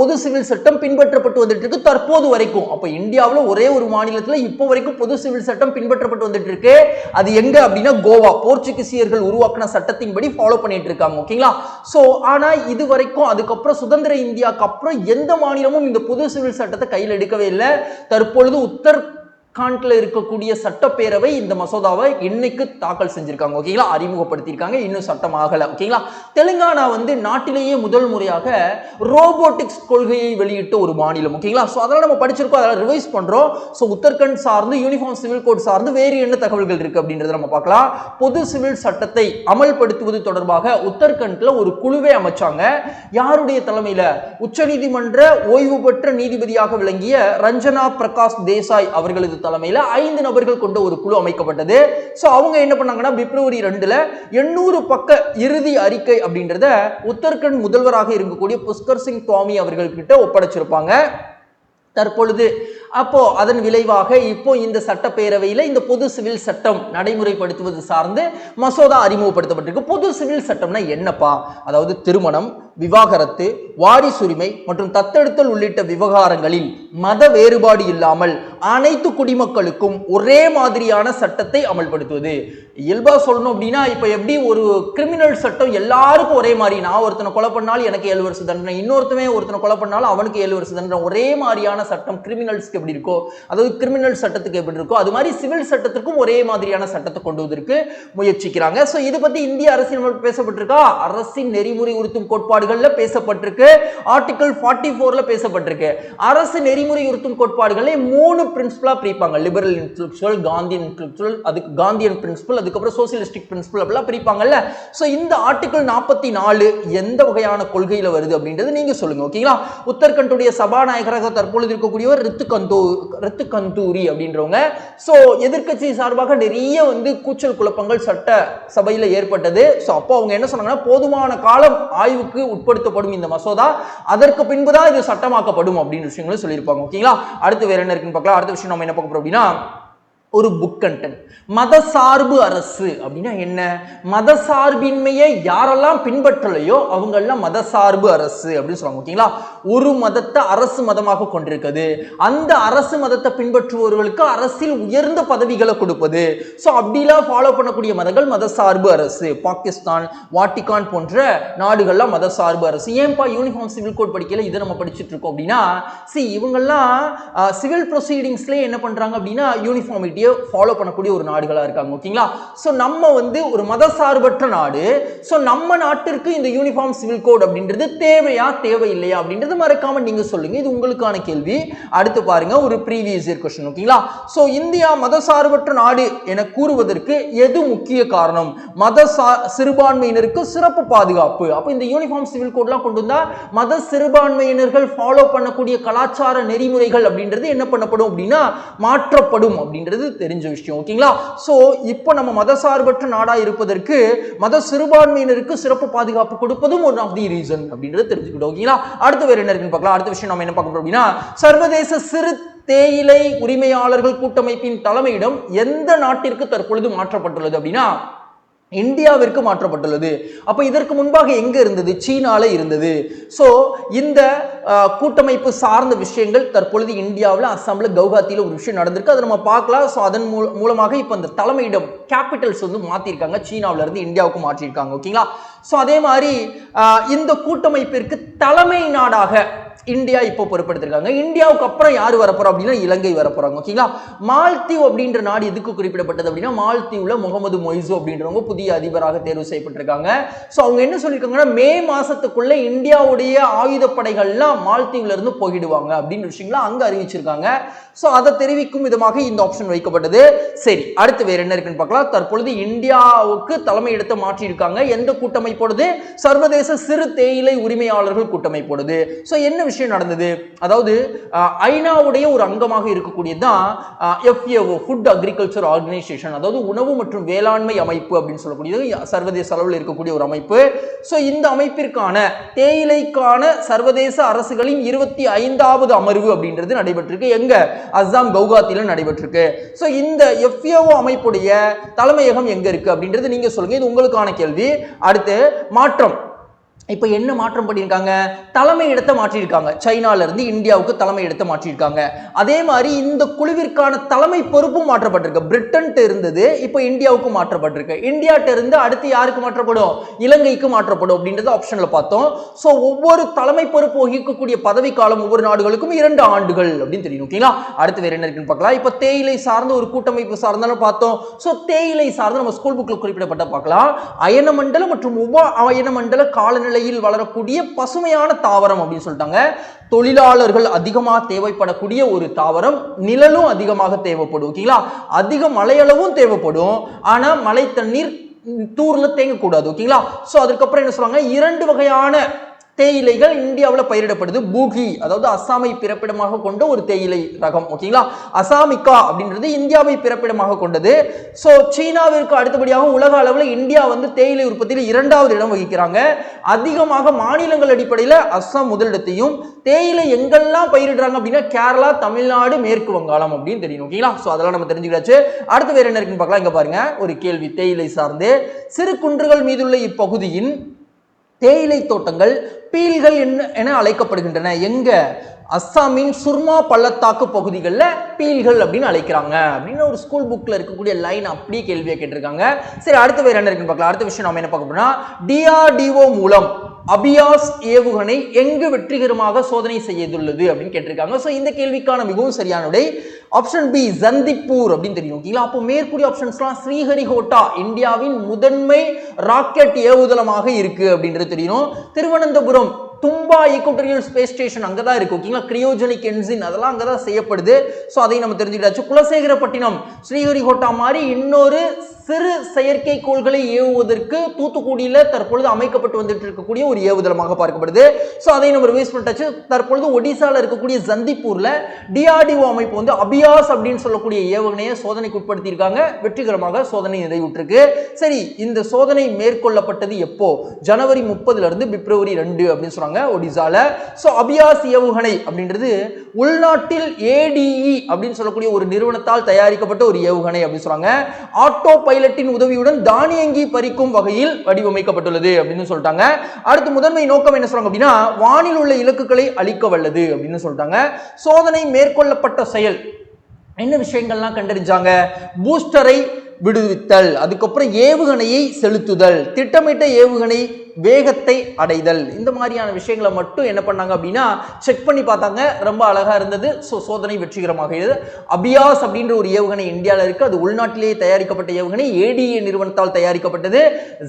B: பொது சிவில் சட்டம் பின்பற்றப்பட்டு வந்துட்டு இருக்கு தற்போது வரைக்கும். அப்போ இந்தியாவில் ஒரே ஒரு மாநிலத்தில் இப்போ வரைக்கும் பொது சிவில் சட்டம் பின்பற்றப்பட்டு வந்துட்டு இருக்கு அது எங்க அப்படின்னா கோவா. போர்ச்சுகீசியர்கள் உருவாக்கின சட்டத்தின்படி ஃபாலோ பண்ணிட்டு இருக்காங்க ஓகேங்களா? சோ ஆனா இது வரைக்கும் அதுக்கப்புறம் சுதந்திர இந்தியாவுக்கு அப்புறம் எந்த மாநிலமும் இந்த புது சிவில் சட்டத்தை கையில் எடுக்கவே இல்லை. தற்பொழுது உத்தர் காண்ட்ல இருக்கக்கூடிய சட்டப்பேரவை இந்த மசோதாவை இன்னைக்கு தாக்கல் செஞ்சிருக்காங்க ஓகேங்களா? அறிமுகப்படுத்தியிருக்காங்க. இன்னும் சட்டம் ஆகல ஓகேங்களா? தெலுங்கானா வந்து நாட்டிலேயே முதல் முறையாக ரோபோட்டிக்ஸ் கொள்கையை வெளியிட்ட ஒரு மாநிலம் ஓகேங்களா? ஸோ அதெல்லாம் நம்ம படிச்சிருக்கோம் அதெல்லாம் ரிவைஸ் பண்றோம். ஸோ உத்தரகண்ட் சார்ந்து யூனிஃபார்ம் சிவில் கோட் சார்ந்து வேறு என்ன தகவல்கள் இருக்கு அப்படின்றத நம்ம பார்க்கலாம். பொது சிவில் சட்டத்தை அமல்படுத்துவது தொடர்பாக உத்தரகண்ட்ல ஒரு குழுவை அமைச்சாங்க. யாருடைய தலைமையில? உச்சநீதிமன்ற ஓய்வு பெற்ற நீதிபதியாக விளங்கிய ரஞ்சனா பிரகாஷ் தேசாய் அவர்களது தலைமையில ஐந்து நபர்கள் கொண்ட ஒரு குழு அமைக்கப்பட்டது. ஸோ அவங்க என்ன பண்ணாங்கன்னா பிப்ரவரி ரெண்டுல எண்ணூறு பக்க இறுதி அறிக்கை அப்படின்றத உத்தரகண்ட் முதல்வராக இருக்கக்கூடிய புஷ்கர் சிங் சுவாமி அவர்கள் கிட்ட ஒப்படைச்சிருப்பாங்க. தற்பொழுது அப்போ அதன் விளைவாக இப்போ இந்த சட்டப்பேரவையில் இந்த பொது சிவில் சட்டம் நடைமுறைப்படுத்துவது சார்ந்து மசோதா அறிமுகப்படுத்தப்பட்டிருக்கு. பொது சிவில் சட்டம்னா என்னப்பா? அதாவது திருமணம் விவாகரத்து வாரிசுரிமை மற்றும் தத்தெடுத்தல் உள்ளிட்ட விவகாரங்களில் மத வேறுபாடு இல்லாமல் அனைத்து குடிமக்களுக்கும் ஒரே மாதிரியான சட்டத்தை அமல்படுத்துவது. இயல்பா சொல்லணும் அப்படின்னா இப்போ எப்படி ஒரு கிரிமினல் சட்டம் எல்லாருக்கும் ஒரே மாதிரி? நான் ஒருத்தனை கொலை பண்ணாலும் எனக்கு ஏழு வருஷம் தண்டனை இன்னொருத்தமே ஒருத்தனை கொலை பண்ணாலும் அவனுக்கு ஏழு வருஷம் தண்டனை. ஒரே மாதிரியான சட்டம் கிரிமினல்ஸ்க்கு எப்படி இருக்கோ அதாவது கிரிமினல் சட்டத்துக்கு எப்படி இருக்கோ அது மாதிரி சிவில் சட்டத்திற்கும் ஒரே மாதிரியான சட்டத்தை கொண்டு வந்திருக்கு முயற்சிக்கிறாங்க. ஸோ இது பத்தி இந்திய அரசியல் பேசப்பட்டிருக்கா? அரசின் நெறிமுறை உறுத்தும் கோட்பாடுகள்ல பேசப்பட்டிருக்கு. ஆர்டிகல் ஃபார்ட்டி ஃபோர்ல பேசப்பட்டிருக்கு. அரசு நெறிமுறை உறுத்தும் கோட்பாடுகளை மூணு பிரின்சிபலா பிரிப்பாங்க. லிபரல் இன்டெலெக்சுவல் காந்தியன் இன்டெலெக்சுவல் அதுக்கு காந்தியன் பிரின்சிபல் அதுக்கப்புறம் சோசியலிஸ்டிக் பிரின்சிபல் அப்படிலாம் பிரிப்பாங்கல்ல. ஸோ இந்த ஆர்டிகல் நாற்பத்தி நாலு எந்த வகையான கொள்கையில வருது அப்படின்றது நீங்க சொல்லுங்க ஓகேங்களா உத்தரகண்டுடைய சபாநாயகராக தற்பொழுது இருக்கக்கூடியவர் ரித்து கந்தூ ரத்து கந்தூரி அப்படின்றவங்க. ஸோ எதிர்க்கட்சி சார்பாக நிறைய வந்து கூச்சல் குழப்பங்கள் சட்ட சபையில் ஏற்பட்டது. ஸோ அப்போ அவங்க என்ன சொன்னாங்கன்னா போதுமான காலம் ஆய்வுக்கு உட்படுத்தப்படும் இந்த மசோதா. அதற்கு பின்பு தான் இது சட்டமாக்கப்படும் அப்படின்னு விஷயங்களும் சொல்லியிருப்பாங்க. ஓகேங்களா? அடுத்து வேற என்ன இருக்குன்னு பார்க்கலாம். அடுத்த விஷயம் நம்ம என்ன பார்க்க போறோம் அப்படின்னா ஒரு புக் கண்டென்ட் மதசார்பு அரசு அப்படின்னா என்ன? மதசார்பின்மையை யாரெல்லாம் பின்பற்றலையோ அவங்கெல்லாம் மத மதசார்பு அரசு அப்படின்னு சொல்லுவாங்க ஓகேங்களா? ஒரு மதத்தை அரசு மதமாக கொண்டிருக்குது அந்த அரசு மதத்தை பின்பற்றுபவர்களுக்கு அரசில் உயர்ந்த பதவிகளை கொடுப்பது. ஸோ அப்படிலாம் ஃபாலோ பண்ணக்கூடிய மதங்கள் மதசார்பு அரசு. பாகிஸ்தான் வாட்டிகான் போன்ற நாடுகள்லாம் மதசார்பு அரசு. ஏன்பா யூனிஃபார்ம் சிவில் கோட் படிக்கல? இதை நம்ம படிச்சுட்டு இருக்கோம் அப்படின்னா சி இவங்கெல்லாம் சிவில் ப்ரொசீடிங்ஸ்லேயே என்ன பண்றாங்க அப்படின்னா யூனிஃபார்மிட்டியை ஃபாலோ பண்ணக்கூடிய ஒரு நாடுகளாக இருக்காங்க ஓகேங்களா ஸோ நம்ம வந்து ஒரு மதசார்பற்ற நாடு. ஸோ நம்ம நாட்டிற்கு இந்த யூனிஃபார்ம் சிவில் கோட் அப்படின்றது தேவையா தேவையில்லையா அப்படின்றது மறக்காம நீங்க சொல்லுங்க. இது உங்களுக்கான கேள்வி. அடுத்து பாருங்க ஒரு ப்ரீவியஸ் இயர் கொஸ்டின் ஓகேங்களா ஸோ இந்தியா மதசார்பற்ற நாடு என கூறுவதற்கு எது முக்கிய காரணம்? மத சிறுபான்மையினருக்கு சிறப்பு பாதுகாப்பு. அப்போ இந்த யூனிஃபார்ம் சிவில் கோட்லாம் கொண்டு வந்தா மத சிறுபான்மையினர்கள் ஃபாலோ பண்ணக்கூடிய கலாச்சார நெறிமுறைகள் அப்படின்றது என்ன பண்ணப்படும் அப்படின்னா மாற்றப்படும் அப்படின்றது தெரிஞ்ச விஷயம் ஓகேங்களா? ஸோ இப்போ நம்ம மதசார்பற்ற நாடாக இருப்பதற்கு மத சிறுபான்மையினருக்கு சிறப்பு பாதுகாப்பு கொடுப்பதும் ஒன் ஆஃப் தி ரீசன் அப்படின்றது தெரிஞ்சுக்கிட்டோம் ஓகேங்களா? அடுத்து வேறு என்ன இருக்குன்னு பார்க்கலாம். அடுத்த விஷயம் நம்ம என்ன பார்க்க போறோம் அப்படின்னா சர்வதேச சிறு தேயிலை உரிமையாளர்கள் கூட்டமைப்பின் தலைமையிடம் எந்த நாட்டிற்கு தற்பொழுது மாற்றப்பட்டுள்ளது அப்படின்னா இந்தியாவிற்கு மாற்றப்பட்டுள்ளது. அப்போ இதற்கு முன்பாக எங்கே இருந்தது? சீனால இருந்தது. ஸோ இந்த கூட்டமைப்பு சார்ந்த விஷயங்கள் தற்பொழுது இந்தியாவில் அஸ்ஸாமில் கவுஹாத்தியில் ஒரு விஷயம் நடந்திருக்கு. அதை நம்ம பார்க்கலாம். ஸோ அதன் மூல- மூலமாக இப்போ இந்த தலைமையிடம் கேபிட்டல்ஸ் வந்து மாற்றிருக்காங்க சீனாவிலேருந்து இந்தியாவுக்கு மாற்றிருக்காங்க. ஓகேங்களா? ஸோ அதே மாதிரி இந்த கூட்டமைப்பிற்கு தலைமை நாடாக இந்தியா இப்போ பொறுப்படுத்திருக்காங்க. இந்தியாவுக்கு அப்புறம் யார் வரப்போறோம் அப்படின்னா இலங்கை வரப்போறாங்க. ஓகேங்களா மால்தீவ் அப்படின்ற நாடு எதுக்கு குறிப்பிடப்பட்டது அப்படின்னா மால்தீவ்ல முகமது மொய்சு அப்படின்றவங்க புதிய அதிபராக தேர்வு செய்யப்பட்டிருக்காங்க. ஸோ அவங்க என்ன சொல்லியிருக்காங்கன்னா மே மாசத்துக்குள்ள இந்தியாவுடைய ஆயுதப்படைகள்லாம் மால்தீவ்ல இருந்து போயிடுவாங்க அப்படின்னு விஷயங்களா அங்க அறிவிச்சிருக்காங்க. ஸோ அதை தெரிவிக்கும் விதமாக இந்த ஆப்ஷன் வைக்கப்பட்டது. சரி அடுத்து வேற என்ன இருக்குன்னு பார்க்கலாம். தற்பொழுது இந்தியாவுக்கு தலைமையிடத்தை மாற்றியிருக்காங்க. எந்த கூட்டமைப்போடது? சர்வதேச சிறு தேயிலை உரிமையாளர்கள் கூட்டமைப்போடது. ஸோ என்ன விஷயம் நடந்தது. அதாவது ஐநாவுடைய ஒரு அங்கமாக இருக்கக்கூடியது தான் எஃப்ஏஓ ஃபுட் அக்ரிகல்ச்சர் ஆர்கனைசேஷன் அதாவது உணவு மற்றும் வேளாண்மை அமைப்பு அப்படின்னு சொல்லக்கூடியது சர்வதேச அளவில் இருக்கக்கூடிய ஒரு அமைப்பு. ஸோ இந்த அமைப்பிற்கான தேயிலைக்கான சர்வதேச அரசுகளின் இருபத்தி ஐந்தாவது அமர்வு அப்படின்றது நடைபெற்றிருக்கு. எங்க? அஸ்ஸாம் கவுகாத்தியில் நடைபெற்றிருக்கு. ஸோ இந்த எஃப்ஏஓ அமைப்புடைய தலைமையகம் எங்க இருக்கு அப்படின்றது நீங்க சொல்லுங்க. இது உங்களுக்கான கேள்வி. அடுத்து மாற்றம். இப்போ என்ன மாற்றம் பண்ணியிருக்காங்க? தலைமை இடத்தை மாற்றியிருக்காங்க. சைனாலேருந்து இந்தியாவுக்கு தலைமை இடத்தை மாற்றியிருக்காங்க. அதே மாதிரி இந்த குழுவிற்கான தலைமை பொறுப்பும் மாற்றப்பட்டிருக்கு. பிரிட்டன்ட்டு இருந்தது இப்போ இந்தியாவுக்கு மாற்றப்பட்டிருக்கு. இந்தியாட்ட இருந்து அடுத்து யாருக்கு மாற்றப்படும்? இலங்கைக்கு மாற்றப்படும் அப்படின்றது ஆப்ஷனில் பார்த்தோம். ஸோ ஒவ்வொரு தலைமை பொறுப்பு வகிக்கக்கூடிய பதவி காலம் ஒவ்வொரு நாடுகளுக்கும் இரண்டு ஆண்டுகள் அப்படின்னு தெரியும் ஓகேங்களா அடுத்து வேறு என்ன இருக்குன்னு பார்க்கலாம். இப்போ தேயிலை சார்ந்த ஒரு கூட்டமைப்பு சார்ந்தாலும் பார்த்தோம். ஸோ தேயிலை சார்ந்த நம்ம ஸ்கூல் புக்கில் குறிப்பிடப்பட்ட பார்க்கலாம். அயனமண்டல மற்றும் உப அயன மண்டல காலநிலையில் வளரக்கூடிய பசுமையான தாவரம் அப்படின்னு சொல்லிட்டாங்க. தொழிலாளர்கள் அதிகமாக தேவைப்படக்கூடிய ஒரு தாவரம் நிழலும் அதிகமாக தேவைப்படும் ஓகேங்களா அதிக மழையளவும் தேவைப்படும். ஆனால் மழை தண்ணீர் தூரில் தேங்கக்கூடாது ஓகேங்களா ஸோ அதுக்கப்புறம் என்ன சொல்லுவாங்க இரண்டு வகையான தேயிலைகள் இந்தியாவில் பயிரிடப்படுது. பூகி அதாவது அசாமை பிறப்பிடமாக கொண்ட ஒரு தேயிலை ரகம் ஓகேங்களா அசாமிக்கா அப்படின்றது இந்தியாவை பிறப்பிடமாக கொண்டது. ஸோ சீனாவிற்கு அடுத்தபடியாக உலக அளவில் இந்தியா வந்து தேயிலை உற்பத்தியில் இரண்டாவது இடம் வகிக்கிறாங்க. அதிகமாக மாநிலங்கள் அடிப்படையில் அஸ்ஸாம் முதலிடத்தையும் தேயிலை எங்கெல்லாம் பயிரிடுறாங்க அப்படின்னா கேரளா தமிழ்நாடு மேற்கு வங்காளம் அப்படின்னு தெரியும் ஓகேங்களா ஸோ அதெல்லாம் நம்ம தெரிஞ்சுக்கிட்டாச்சு அடுத்து வேறு என்ன இருக்குன்னு பார்க்கலாம். இங்கே பாருங்க ஒரு கேள்வி. தேயிலை சார்ந்து சிறு குன்றுகள் மீதுள்ள இப்பகுதியின் தேயிலை தோட்டங்கள் பீல்கள் என்ன என அழைக்கப்படுகின்றன. எங்க? அஸ்ஸாமின் சுர்மா பள்ளத்தாக்கு பகுதிகளில் பீல்கள் அப்படின்னு அழைக்கிறாங்க. அப்படின்னு ஒரு ஸ்கூல் புக்கில் இருக்கக்கூடிய லைன் அப்படியே கேள்வியை கேட்டிருக்காங்க. சரி அடுத்த வேறு என்ன இருக்குன்னு பார்க்கலாம். அடுத்த விஷயம் நம்ம என்ன பார்க்க போறோம்னா டிஆர்டிஓ மூலம் அபியாஸ் ஏவுகணை எங்கு வெற்றிகரமாக சோதனை செய்துள்ளது அப்படின்னு கேட்டிருக்காங்க. ஸோ இந்த கேள்விக்கான மிகவும் சரியான விடை ஆப்ஷன் பி ஜந்திப்பூர் அப்படின்னு தெரியும். ஓகேங்களா? அப்போ மேற்கூடிய ஆப்ஷன்ஸ்லாம் ஸ்ரீஹரிகோட்டா இந்தியாவின் முதன்மை ராக்கெட் ஏவுதளமாக இருக்கு அப்படின்றது தெரியணும் Thiruvananthapuram Thumba equatorial space station அங்கே தான் இருக்குது ஓகேங்களா கிரியோஜெனிக் என்ஜின் அதெல்லாம் அங்கே தான் செய்யப்படுது. ஸோ அதையும் நம்ம தெரிஞ்சுக்கிட்டாச்சு. குலசேகரப்பட்டினம் ஸ்ரீஹரிகோட்டா மாதிரி இன்னொரு சிறு செயற்கைக்கோள்களை ஏவுவதற்கு தூத்துக்குடியில் தற்பொழுது அமைக்கப்பட்டு வந்துட்டு இருக்கக்கூடிய ஒரு ஏவுதளமாக பார்க்கப்படுது. ஸோ அதையும் நம்ம ரிவைஸ் பண்ணிட்டாச்சு. தற்பொழுது ஒடிசாவில் இருக்கக்கூடிய சந்திப்பூரில் டிஆர்டிஓ அமைப்பு வந்து அபியாஸ் அப்படின்னு சொல்லக்கூடிய ஏவுகணையை சோதனைக்கு உட்படுத்தியிருக்காங்க. வெற்றிகரமாக சோதனை நிறைவுற்றிருக்கு. சரி இந்த சோதனை மேற்கொள்ளப்பட்டது எப்போ? ஜனவரி முப்பதுல இருந்து பிப்ரவரி ரெண்டு அப்படின்னு சொல்றாங்க. சொல்றாங்க ஒடிசால. ஸோ அபியாஸ் ஏவுகணை அப்படின்றது உள்நாட்டில் ஏடிஇ அப்படின்னு சொல்லக்கூடிய ஒரு நிறுவனத்தால் தயாரிக்கப்பட்ட ஒரு ஏவுகணை அப்படின்னு சொல்றாங்க ஆட்டோ பைலட்டின் உதவியுடன் தானியங்கி பறிக்கும் வகையில் வடிவமைக்கப்பட்டுள்ளது அப்படின்னு சொல்லிட்டாங்க. அடுத்து முதன்மை நோக்கம் என்ன சொல்றாங்க அப்படின்னா வானில் உள்ள இலக்குகளை அழிக்க வல்லது அப்படின்னு சொல்லிட்டாங்க. சோதனை மேற்கொள்ளப்பட்ட செயல். என்ன விஷயங்கள்லாம் கண்டறிஞ்சாங்க? பூஸ்டரை விடுவித்தல் அதுக்கப்புறம் ஏவுகணையை செலுத்துதல் திட்டமிட்ட ஏவுகணை வேகத்தை அடைதல். இந்த மாதிரியான விஷயங்களை மட்டும் என்ன பண்ணாங்க அப்படின்னா செக் பண்ணி பார்த்தாங்க. ரொம்ப அழகா இருந்தது. ஸோ சோதனை வெற்றிகரமாக இருந்தது. அபியாஸ் அப்படின்ற ஒரு ஏவுகணை இந்தியாவில் இருக்கு. அது உள்நாட்டிலேயே தயாரிக்கப்பட்ட ஏவுகணை. ஏடிஏ நிறுவனத்தால் தயாரிக்கப்பட்டது.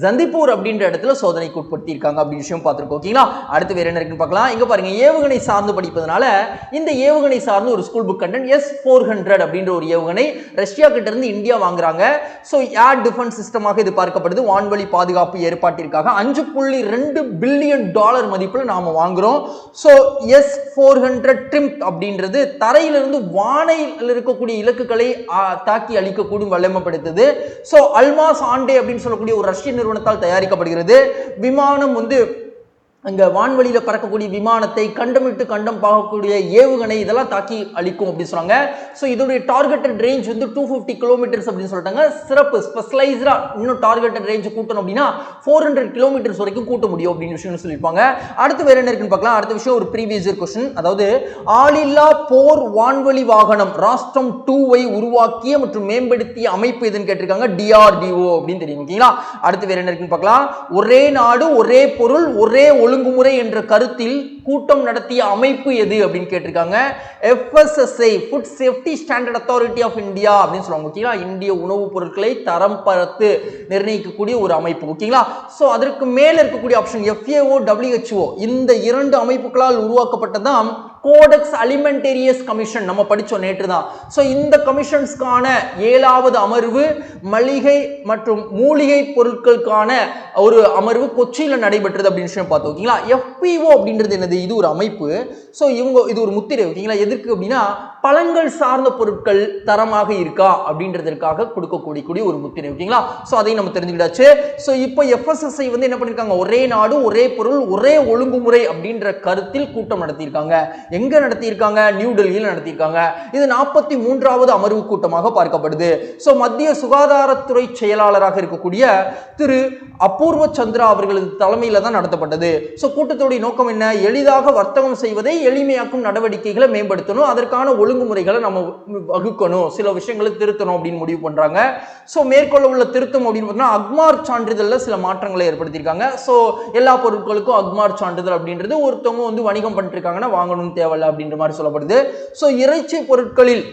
B: ஜந்திப்பூர் அப்படின்ற இடத்துல சோதனைக்கு உட்படுத்தியிருக்காங்க அப்படின்னு விஷயம் பார்த்துருக்கோம். ஓகேங்களா? அடுத்து வேற என்ன இருக்குன்னு பார்க்கலாம். இங்க பாருங்க. ஏவுகணை சார்ந்து படிப்பதனால இந்த ஏவுகணை சார்ந்து ஒரு school book content S four hundred அப்படின்ற ஒரு ஏவுகணை ரஷ்யா கிட்ட இருந்து இந்தியா வாங்குறாங்க. ஸோ ஏர் டிஃபென்ஸ் சிஸ்டமாக இது பார்க்கப்படுது. வான்வழி பாதுகாப்பு ஏற்பாட்டிற்காக அஞ்சு புள்ளி ரெண்டு பில்லியன் டாலர் மதிப்பில் நாம் வாங்குறோம். So S four hundred triumph அப்படின்றது தரையிலிருந்து வானையில் இருக்கக்கூடிய இலக்குகளை தாக்கி அழிக்கக்கூடும் வல்லமைப்படுத்துது. ஸோ அல்மாஸ் ஆண்டே அப்படின்னு சொல்லக்கூடிய ஒரு ரஷ்ய நிறுவனத்தால் தயாரிக்கப்படுகிறது. விமானம் வந்து அங்கே வான்வெளியில் பறக்கக்கூடிய விமானத்தை கண்டமிட்டு கண்டம் பார்க்கக்கூடிய ஏவுகணை இதெல்லாம் தாக்கி அழிக்கும் அப்படின்னு சொன்னாங்க ஸோ இதோடைய டார்கெட்டட் ரேஞ்ச் வந்து டூ ஃபிஃப்டி கிலோமீட்டர்ஸ் அப்படின்னு சொல்லிட்டாங்க. சிறப்பு ஸ்பெஷலைஸ்டாக இன்னும் டார்கெட்டட் ரேஞ்ச் கூட்டணும் அப்படின்னா ஃபோர் ஹண்ட்ரட் கிலோமீட்டர்ஸ் வரைக்கும் கூட்ட முடியும் அப்படின்னு விஷயம் சொல்லியிருப்பாங்க. அடுத்து வேற என்ன இருக்குன்னு பார்க்கலாம். அடுத்த விஷயம் ஒரு ப்ரீவியஸ் இயர் கொஸ்டின் அதாவது ஆளில்லா போர் வான்வழி வாகனம் ராஷ்டிரம் டூவை உருவாக்கிய மற்றும் மேம்படுத்திய அமைப்பு எதுன்னு கேட்டிருக்காங்க? டிஆர்டிஓ அப்படின்னு தெரியும் ஓகேங்களா? அடுத்து வேற என்ன இருக்குன்னு பார்க்கலாம். ஒரே நாடு ஒரே பொருள் ஒரே ஒழுங்குமுறை என்ற கருத்தில் கூட்டம் நடத்திய அமைப்பு எது அப்படின்னு கேட்டிருக்காங்க. FSSI food safety standard authority of India அப்படின்னு சொல்லுவாங்க ஓகேங்களா? இந்திய உணவுப் பொருட்களை தரம் பரத்து நிர்ணயிக்கக்கூடிய ஒரு அமைப்பு ஓகேங்களா? ஸோ அதற்கு மேலே இருக்கக்கூடிய ஆப்ஷன் எஃப்ஏஓ டபிள்யூஹெச்ஓ இந்த இரண்டு அமைப்புகளால் உருவாக்கப்பட்டதான் கோடெக்ஸ் அலிமெண்டேரியஸ் கமிஷன் நம்ம படித்தோம் நேற்று தான். ஸோ இந்த கமிஷன்ஸ்க்கான ஏழாவது அமர்வு மளிகை மற்றும் மூலிகை பொருட்களுக்கான ஒரு அமர்வு கொச்சியில் நடைபெற்றது அப்படின்னு விஷயம் பார்த்தோம் ஓகேங்களா? எஃபிஓ அப்படின்றது என்னது? இது ஒரு அமைப்பு. ஸோ இவங்க இது ஒரு முத்திரை ஓகேங்களா? எதற்கு அப்படின்னா பழங்கள் சார்ந்த பொருட்கள் தரமாக இருக்கா அப்படின்றதற்காக கொடுக்கக்கூடிய கூடிய ஒரு முத்திரை ஓகேங்களா? ஸோ அதையும் நம்ம தெரிஞ்சுக்கிட்டாச்சு. ஸோ இப்போ எஃப்எஸ்எஸ்ஐ வந்து என்ன பண்ணியிருக்காங்க ஒரே நாடு ஒரே பொருள் ஒரே ஒழுங்குமுறை அப்படின்ற கருத்தில் கூட்டம் நடத்தியிருக்காங்க. எங்க நடத்தியிருக்காங்க? நியூ டெல்லியில் நடத்தியிருக்காங்க. இது நாற்பத்தி மூன்றாவது அமர்வு கூட்டமாக பார்க்கப்படுது. ஸோ மத்திய சுகாதாரத்துறை செயலாளராக இருக்கக்கூடிய திரு அபூர்வ சந்திரா அவர்களது தலைமையில் தான் நடத்தப்பட்டது. ஸோ கூட்டத்துடைய நோக்கம் என்ன? எளிதாக வர்த்தகம் செய்வதை எளிமையாக்கும் நடவடிக்கைகளை மேம்படுத்தணும். அதற்கான ஒழுங்குமுறைகளை நம்ம வகுக்கணும். சில விஷயங்களை திருத்தணும் அப்படின்னு முடிவு பண்ணுறாங்க ஸோ மேற்கொள்ள உள்ள திருத்தம் அப்படின்னு பார்த்தீங்கன்னா அக்மார் சான்றிதழில் சில மாற்றங்களை ஏற்படுத்தியிருக்காங்க. ஸோ எல்லா பொருட்களுக்கும் அக்மார் சான்றிதழ் அப்படின்றது ஒருத்தவங்க வந்து வணிகம் பண்ணிருக்காங்கன்னா வாங்கணும்னு தேவையில்லை அப்படின்ற மாதிரி சொல்லப்படுது. ஸோ இறைச்சி பொருட்களில்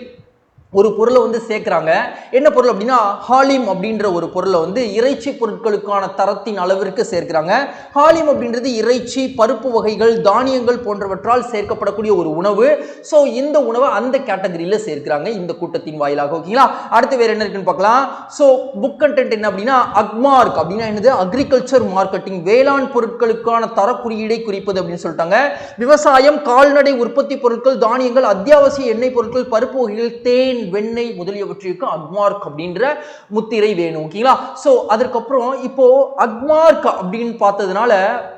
B: ஒரு பொருளை வந்து சேர்க்குறாங்க. என்ன பொருள் அப்படின்னா ஹாலிம் அப்படின்ற ஒரு பொருளை வந்து இறைச்சி பொருட்களுக்கான தரத்தின் அளவிற்கு சேர்க்கிறாங்க. ஹாலிம் அப்படின்றது இறைச்சி பருப்பு வகைகள் தானியங்கள் போன்றவற்றால் சேர்க்கப்படக்கூடிய ஒரு உணவு. ஸோ இந்த உணவை அந்த கேட்டகரியில் சேர்க்கிறாங்க இந்த கூட்டத்தின் வாயிலாக ஓகேங்களா? அடுத்து வேற என்ன இருக்குன்னு பார்க்கலாம். ஸோ புக் கண்டென்ட் என்ன அப்படின்னா அக்மார்க் அப்படின்னா என்னது? அக்ரிகல்ச்சர் மார்க்கெட்டிங் வேளாண் பொருட்களுக்கான தர குறியீடை குறிப்பது அப்படின்னு சொல்லிட்டாங்க. விவசாயம் கால்நடை உற்பத்தி பொருட்கள் தானியங்கள் அத்தியாவசிய எண்ணெய் பொருட்கள் பருப்பு வகைகள் தேன் வெண்ணெய் முதலியவற்றிற்கு அக்மார்க் அப்படின்ற முத்திரை வேணும் ஓகேங்களா ஸோ அதற்கப்புறம் இப்போ அக்மார்க் அப்படின்னு பார்த்ததுனால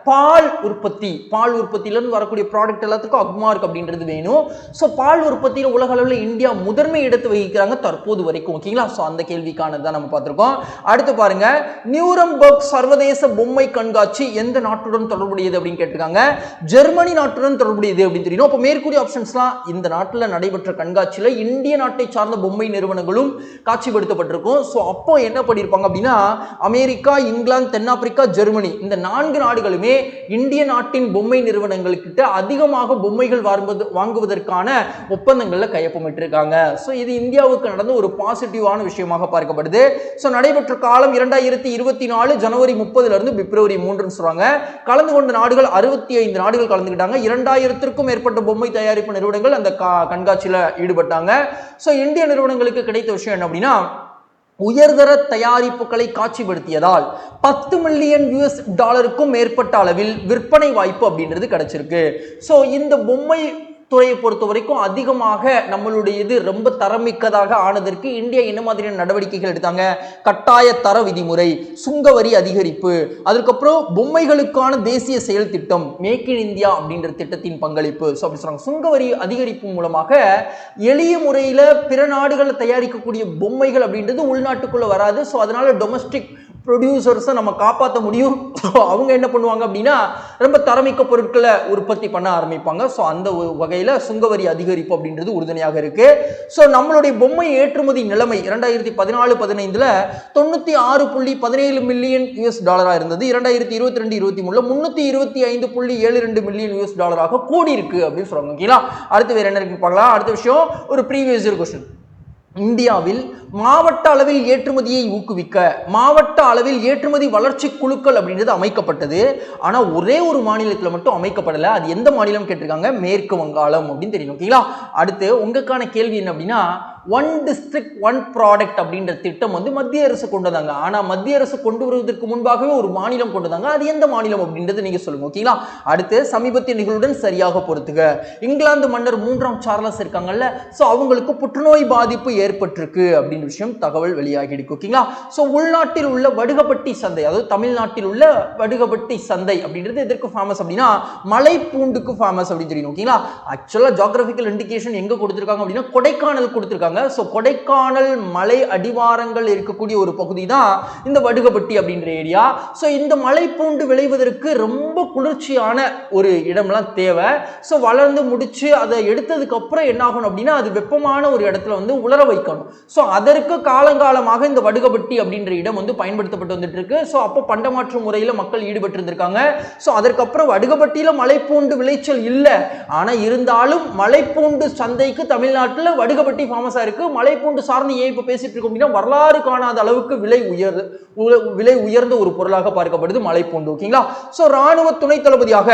B: பால் உற்பத்தி பால் உற்பத்தியிலேருந்து வரக்கூடிய ப்ராடக்ட் எல்லாத்துக்கும் அக்மார்க் அப்படின்றது வேணும். ஸோ பால் உற்பத்தியில் உலக அளவில் இந்தியா முதன்மை இடத்து வகிக்கிறாங்க தற்போது வரைக்கும் ஓகேங்களா ஸோ அந்த கேள்விக்கானது தான் நம்ம பார்த்துருக்கோம். அடுத்து பாருங்க நியூரம்பர்க் சர்வதேச பொம்மை கண்காட்சி எந்த நாட்டுடன் தொடர்புடையது அப்படின்னு கேட்டிருக்காங்க. ஜெர்மனி நாட்டுடன் தொடர்புடையது அப்படின்னு தெரியும். அப்போ மேற்கூறிய ஆப்ஷன்ஸ்லாம் இந்த நாட்டில் நடைபெற்ற கண்காட்சியில் இந்திய நாட்டை சார்ந்த பொம்மை நிறுவனங்களும் காட்சிப்படுத்தப்பட்டிருக்கும். ஸோ அப்போ என்ன பண்ணியிருப்பாங்க அப்படின்னா அமெரிக்கா இங்கிலாந்து தென்னாப்பிரிக்கா ஜெர்மனி இந்த நான்கு நாடுகளுமே இந்திய நாட்டின் பொம்மை நிறுவனங்கள்கிட்ட அதிகமாக பொம்மைகள் வாங்குவது வாங்குவதற்கான ஒப்பந்தங்களில் கையொப்பமிட்டிருக்காங்க. ஸோ இது இந்தியாவுக்கு நடந்த ஒரு பாசிட்டிவான விஷயமாக பார்க்கப்படுது. ஸோ நடைபெற்ற காலம் இரண்டாயிரத்தி இருபத்தி நாலு ஜனவரி முப்பதுலேருந்து பிப்ரவரி மூன்றுன்னு சொல்கிறாங்க கலந்து கொண்ட நாடுகள் அறுபத்தி ஐந்து நாடுகள் கலந்துக்கிட்டாங்க இரண்டாயிரத்திற்கும் மேற்பட்ட பொம்மை தயாரிப்பு நிறுவனங்கள் அந்த கா- ஈடுபட்டாங்க. ஸோ இந்திய நிறுவனங்களுக்கு கிடைத்த விஷயம் என்ன அப்படின்னா உயர்தர தயாரிப்புகளை காட்சிப்படுத்தியதால் பத்து மில்லியன் யூஎஸ் டாலருக்கும் மேற்பட்ட அளவில் விற்பனை வாய்ப்பு அப்படின்றது கிடைச்சிருக்கு. ஸோ இந்த பொம்மை துறையை பொறுத்த வரைக்கும் அதிகமாக நம்மளுடைய இது ரொம்ப தரமிக்கதாக ஆனதற்கு இந்தியா என்ன மாதிரியான நடவடிக்கைகள் எடுத்தாங்க? கட்டாய தர விதிமுறை சுங்கவரி அதிகரிப்பு அதுக்கப்புறம் பொம்மைகளுக்கான தேசிய செயல் திட்டம் மேக் இன் இந்தியா அப்படின்ற திட்டத்தின் பங்களிப்பு. ஸோ அப்படி சொல்றாங்க. சுங்கவரி அதிகரிப்பு மூலமாக எளிய முறையில் பிற நாடுகளில் தயாரிக்கக்கூடிய பொம்மைகள் அப்படின்றது உள்நாட்டுக்குள்ளே வராது. ஸோ அதனால டொமஸ்டிக் ப்ரொடியூசர்ஸை நம்ம காப்பாற்ற முடியும்? ஸோ அவங்க என்ன பண்ணுவாங்க அப்படின்னா ரொம்ப தரமிக்க பொருட்களை உற்பத்தி பண்ண ஆரம்பிப்பாங்க. ஸோ அந்த வகையில் சுங்கவரி அதிகரிப்பு அப்படின்றது உறுதுணையாக இருக்குது ஸோ நம்மளுடைய பொம்மை ஏற்றுமதி நிலைமை இரண்டாயிரத்தி பதினாலு பதினைந்தில் தொண்ணூற்றி ஆறு புள்ளி பதினேழு மில்லியன் யூஎஸ் டாலராக இருந்தது. இரண்டாயிரத்தி இருபத்தி ரெண்டு இருபத்தி மூணில் முந்நூற்றி இருபத்தி ஐந்து புள்ளி ஏழு ரெண்டு மில்லியன் யூஎஸ் டாலராக கூடி இருக்கு அப்படின்னு சொல்கிறாங்க ஓகேங்களா? அடுத்து வேறு என்ன இருக்குது பார்க்கலாம். அடுத்த விஷயம் ஒரு ப்ரீவியஸ் இயர் கொஸ்டின் இந்தியாவில் மாவட்ட அளவில் ஏற்றுமதியை ஊக்குவிக்க மாவட்ட அளவில் ஏற்றுமதி வளர்ச்சி குழுக்கள் அப்படின்றது அமைக்கப்பட்டது. ஆனால் ஒரே ஒரு மாநிலத்தில் மட்டும் அமைக்கப்படலை. அது எந்த மாநிலம் கேட்டிருக்காங்க? மேற்கு வங்காளம் அப்படின்னு தெரியும். ஓகேங்களா? அடுத்து உங்களுக்கான கேள்வி என்ன அப்படின்னா ஒன் டிஸ்ட்ரிக்ட் ஒன் ப்ராடக்ட் அப்படின்ற திட்டம் வந்து மத்திய அரசு கொண்டு வந்தாங்க. ஆனால் மத்திய அரசு கொண்டு வருவதற்கு முன்பாகவே ஒரு மாநிலம் கொண்டு வந்தாங்க. அது எந்த மாநிலம் அப்படின்றது நீங்கள் சொல்லுங்க ஓகேங்களா அடுத்து சமீபத்திய நிகழ்வுடன் சரியாக பொறுத்துக இங்கிலாந்து மன்னர் மூன்றாம் சார்லஸ் இருக்காங்கல்ல ஸோ அவங்களுக்கு புற்றுநோய் பாதிப்பு ஏற்பட்டிருக்கு அப்படின்ற விஷயம் தகவல் வெளியாகி இருக்கு ஓகேங்களா ஸோ உள்நாட்டில் உள்ள வடுகப்பட்டி சந்தை அதாவது தமிழ்நாட்டில் உள்ள வடுகப்பட்டி சந்தை அப்படின்றது எதற்கு ஃபேமஸ் அப்படின்னா மலை பூண்டுக்கு ஃபேமஸ் அப்படின்னு தெரியும் ஓகேங்களா ஆக்சுவலாக ஜாகிரபிக்கல் இண்டிகேஷன் எங்கே கொடுத்துருக்காங்க அப்படின்னா கொடைக்கானல் கொடுத்துருக்காங்க. ஸோ கொடைக்கானல் மலை அடிவாரங்கள் இருக்கக்கூடிய ஒரு பகுதி தான் இந்த வடுகப்பட்டி அப்படின்ற ஏரியா ஸோ இந்த மலை பூண்டு விளைவதற்கு ரொம்ப குளிர்ச்சியான ஒரு இடம்லாம் தேவை. ஸோ வளர்ந்து முடிச்சு அதை எடுத்ததுக்கு அப்புறம் என்ன ஆகணும் அப்படின்னா அது வெப்பமான ஒரு இடத்துல வந்து உலர வைக்கணும். ஸோ அதற்கு காலங்காலமாக இந்த வடுகப்பட்டி அப்படின்ற இடம் வந்து பயன்படுத்தப்பட்டு வந்துட்டு இருக்கு ஸோ அப்போ பண்டமாற்று முறையில் மக்கள் ஈடுபட்டு இருந்திருக்காங்க ஸோ அதற்கப்புறம் வடுகப்பட்டியில் மலைப்பூண்டு விளைச்சல் இல்லை. ஆனால் இருந்தாலும் மலைப்பூண்டு சந்தைக்கு தமிழ்நாட்டில் வடுகப்பட்டி ஃபேமஸாக இருக்கு. மலைப்பூண்டு சார்ந்து ஏன் இப்போ பேசிட்டு இருக்கோம் அப்படின்னா வரலாறு காணாத அளவுக்கு விலை உயர் விலை உயர்ந்த ஒரு பொருளாக பார்க்கப்படுது மலைப்பூண்டு ஓகேங்களா? ஸோ ராணுவ துணை தளபதியாக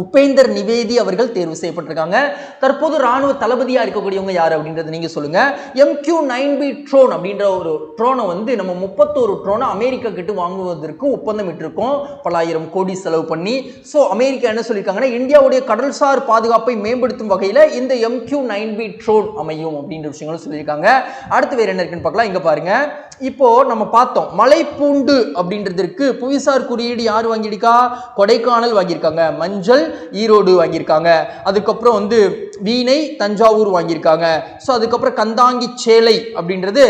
B: உபேந்தர் நிவேதி அவர்கள் தேர்வு செய்யப்பட்டிருக்காங்க. தற்போது ராணுவ தளபதியா இருக்கக்கூடியவங்க யார் அப்படின்றத நீங்க சொல்லுங்க. எம்கியூ நைன் பி ட்ரோன் அப்படின்ற ஒரு ட்ரோனை வந்து நம்ம முப்பத்தோரு ட்ரோனை அமெரிக்கா கிட்ட வாங்குவதற்கு ஒப்பந்தம் இட்டிருக்கோம் பலாயிரம் கோடி செலவு பண்ணி. ஸோ அமெரிக்கா என்ன சொல்லியிருக்காங்கன்னா இந்தியாவுடைய கடல்சார் பாதுகாப்பை மேம்படுத்தும் வகையில் இந்த எம்கியூ நைன் பி ட்ரோன் அமையும் அப்படின்ற விஷயங்களும் சொல்லியிருக்காங்க. அடுத்து வேற என்ன இருக்குன்னு பார்க்கலாம். இங்க பாருங்க. இப்போ நம்ம பார்த்தோம். மலைப்பூண்டு அப்படின்றதற்கு புவிசார் குறியீடு யார் வாங்கியிருக்கா? கொடைக்கானல் வாங்கியிருக்காங்க. மஞ்சள் ஈரோடு வாங்கியிருக்காங்க. அதுக்கப்புறம் வந்து வீணை தஞ்சாவூர் வாங்கியிருக்காங்க. ஸோ அதுக்கப்புறம் கந்தாங்கி சேலை அப்படின்றது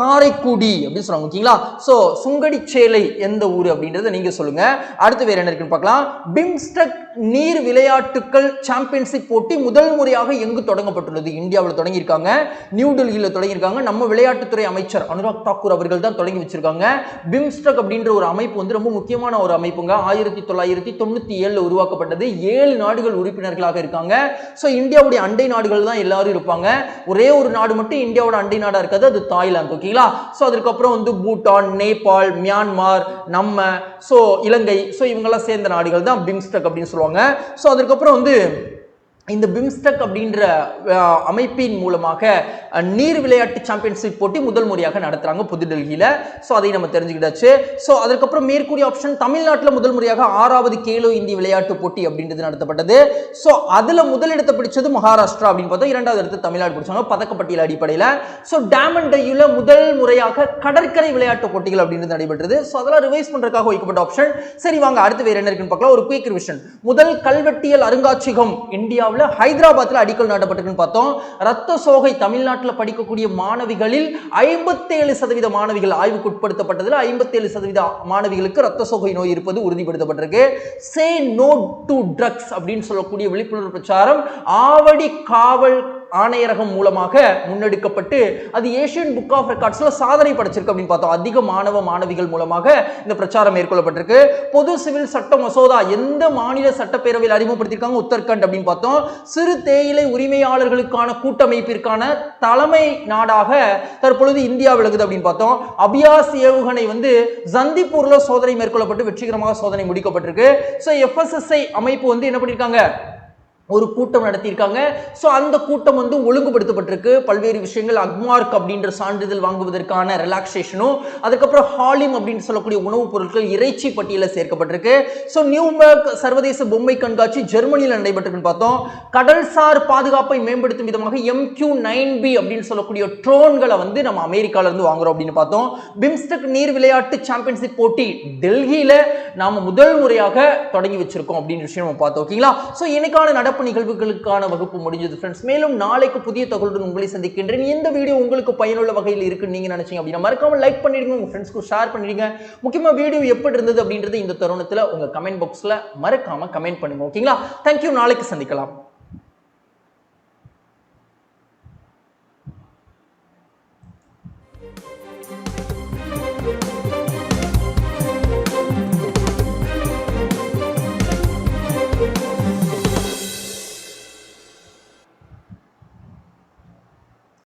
B: காரைக்குடி அப்படின்னு சொல்லுவாங்க ஓகேங்களா? ஸோ சுங்கடி சேலை எந்த ஊர் அப்படின்றத நீங்க சொல்லுங்க. அடுத்து வேற என்ன இருக்குன்னு பார்க்கலாம். பிம்ஸ்டெக் நீர் விளையாட்டுக்கள் சாம்பியன்ஷிப் போட்டி முதல் முறையாக எங்கு தொடங்கப்பட்டுள்ளது? இந்தியாவில் தொடங்கியிருக்காங்க. நியூ டெல்லியில் தொடங்கியிருக்காங்க. நம்ம விளையாட்டுத்துறை அமைச்சர் அனுராக் தாக்கூர் அவர்கள் தான் தொடங்கி வச்சிருக்காங்க. பிம்ஸ்டெக் அப்படின்ற ஒரு அமைப்பு வந்து ரொம்ப முக்கியமான ஒரு அமைப்புங்க. ஆயிரத்தி தொள்ளாயிரத்தி தொண்ணூற்றி ஏழில் உருவாக்கப்பட்ட உருவாக்கப்பட்டது ஏழு நாடுகள் உறுப்பினர்களாக இருக்காங்க. ஸோ இந்தியாவுடைய அண்டை நாடுகள் தான் எல்லாரும் இருப்பாங்க. ஒரே ஒரு நாடு மட்டும் இந்தியாவோட அண்டை நாடாக இருக்காது. அது தாய்லாந்து ஓகேங்களா ஸோ அதுக்கப்புறம் வந்து பூட்டான் நேபாள் மியான்மார் நம்ம ஸோ இலங்கை. ஸோ இவங்கெல்லாம் சேர்ந்த நாடுகள் தான் பிம்ஸ்டெக் அப்படின்னு சொல்லுவாங்க. ஸோ அதுக்கப்புறம் வந்து இந்த பிம்ஸ்டெக் அப்படின்ற அமைப்பின் மூலமாக நீர் விளையாட்டு சாம்பியன்ஷிப் போட்டி முதல் முறையாக நடத்துகிறாங்க புதுடெல்லியில். ஸோ அதை நம்ம தெரிஞ்சுக்கிட்டாச்சு. ஸோ அதுக்கப்புறம் மேற்கூறிய ஆப்ஷன் தமிழ்நாட்டில் முதல் முறையாக ஆறாவது கேலோ இந்திய விளையாட்டு போட்டி அப்படின்றது நடத்தப்பட்டது. ஸோ அதில் முதலிடத்தை பிடிச்சது மகாராஷ்டிரா அப்படின்னு பார்த்தா இரண்டாவது இடத்து தமிழ்நாடு பிடிச்சாங்க பதக்கப்பட்டியல் அடிப்படையில். ஸோ டேமன் முதல் முறையாக கடற்கரை விளையாட்டு போட்டிகள் அப்படின்றது நடைபெற்றது. ஸோ அதெல்லாம் ரிவைஸ் பண்ணுறதுக்காக வைக்கப்பட்ட ஆப்ஷன் சரி வாங்க அடுத்து வேறு என்ன இருக்குன்னு பார்க்கலாம். ஒரு குயிக் ரிவிஷன் முதல் கல்வெட்டியல் அருங்காட்சியகம் இந்தியாவில் ஹைதராபாத்தில் அடிக்கல் நாட்டப்பட்டிருக்குன்னு பார்த்தோம். ரத்த சோகை தமிழ்நாட்டில் படிக்கக்கூடிய மாணவிகளில் ஐம்பத்தேழு சதவீத மாணவிகள் ஆய்வுக்கு உட்படுத்தப்பட்டதில் ஐம்பத்தேழு சதவீத மாணவிகளுக்கு ரத்த சோகை நோய் இருப்பது உறுதிப்படுத்தப்பட்டிருக்கு. சே நோ டு ட்ரக்ஸ் அப்படின்னு சொல்லக்கூடிய விழிப்புணர்வு பிரச்சாரம் ஆவடி காவல் ஆணையரகம் மூலமாக முன்னெடுக்கப்பட்டு அது ஏஷியன் புக் ஆஃப் ரெக்கார்ட்ஸில் சாதனை படைச்சிருக்கு அப்படின்னு பார்த்தோம். அதிக மாணவ மாணவிகள் மூலமாக இந்த பிரச்சாரம் மேற்கொள்ளப்பட்டிருக்கு. பொது சிவில் சட்ட மசோதா எந்த மாநில சட்டப்பேரவையில் அறிமுகப்படுத்தியிருக்காங்க? உத்தரகண்ட் அப்படின்னு பார்த்தோம். சிறு தேயிலை உரிமையாளர்களுக்கான கூட்டமைப்பிற்கான தலைமை நாடாக தற்பொழுது இந்தியா விளங்குது அப்படின்னு பார்த்தோம். அபியாஸ் ஏவுகணை வந்து ஜந்திப்பூர்ல சோதனை மேற்கொள்ளப்பட்டு வெற்றிகரமாக சோதனை முடிக்கப்பட்டிருக்கு. ஸோ எஃப்எஸ்எஸ்ஐ அமைப்பு வந்து என்ன பண்ணியிருக்காங்க? ஒரு கூட்டம் நடத்தியிருக்காங்க. ஸோ அந்த கூட்டம் வந்து ஒழுங்குபடுத்தப்பட்டிருக்கு. பல்வேறு விஷயங்கள் அக்மார்க் அப்படின்ற சான்றிதழ் வாங்குவதற்கான ரிலாக்ஸேஷனும் அதுக்கப்புறம் ஹாலிம் அப்படின்னு சொல்லக்கூடிய உணவுப் பொருட்கள் இறைச்சி பட்டியலில் சேர்க்கப்பட்டிருக்கு. ஸோ நியூபர்க் சர்வதேச பொம்மை கண்காட்சி ஜெர்மனியில் நடைபெற்றிருக்குன்னு பார்த்தோம். கடல்சார் பாதுகாப்பை மேம்படுத்தும் விதமாக எம்கியூ நைன் பி அப்படின்னு சொல்லக்கூடிய ட்ரோன்களை வந்து நம்ம அமெரிக்காவிலேருந்து வாங்குறோம் அப்படின்னு பார்த்தோம். பிம்ஸ்டெக் நீர் விளையாட்டு சாம்பியன்ஷிப் போட்டி டெல்லியில் நாம் முதல் முறையாக தொடங்கி வச்சிருக்கோம் அப்படின்னு விஷயம் நம்ம பார்த்தோம். ஓகேங்களா? ஸோ இன்னைக்கான நடப்பு நிகழ்வுகளுக்கான வகுப்பு முடிஞ்சது ஃப்ரெண்ட்ஸ் மேலும் நாளைக்கு புதிய தகவலுடன் உங்களை சந்திக்கின்றேன். இந்த வீடியோ உங்களுக்கு பயனுள்ள வகையில் இருக்குன்னு நீங்க நினைச்சீங்க அப்படின்னா மறக்காம லைக் பண்ணிடுங்க உங்க ஃப்ரெண்ட்ஸ்க்கு ஷேர் பண்ணிடுங்க. முக்கியமா வீடியோ எப்படி இருந்தது அப்படின்றது இந்த தருணத்துல உங்க கமெண்ட் பாக்ஸ்ல மறக்காம கமெண்ட் பண்ணுங்க ஓகேங்களா தேங்க்யூ நாளைக்கு சந்திக்கலாம்.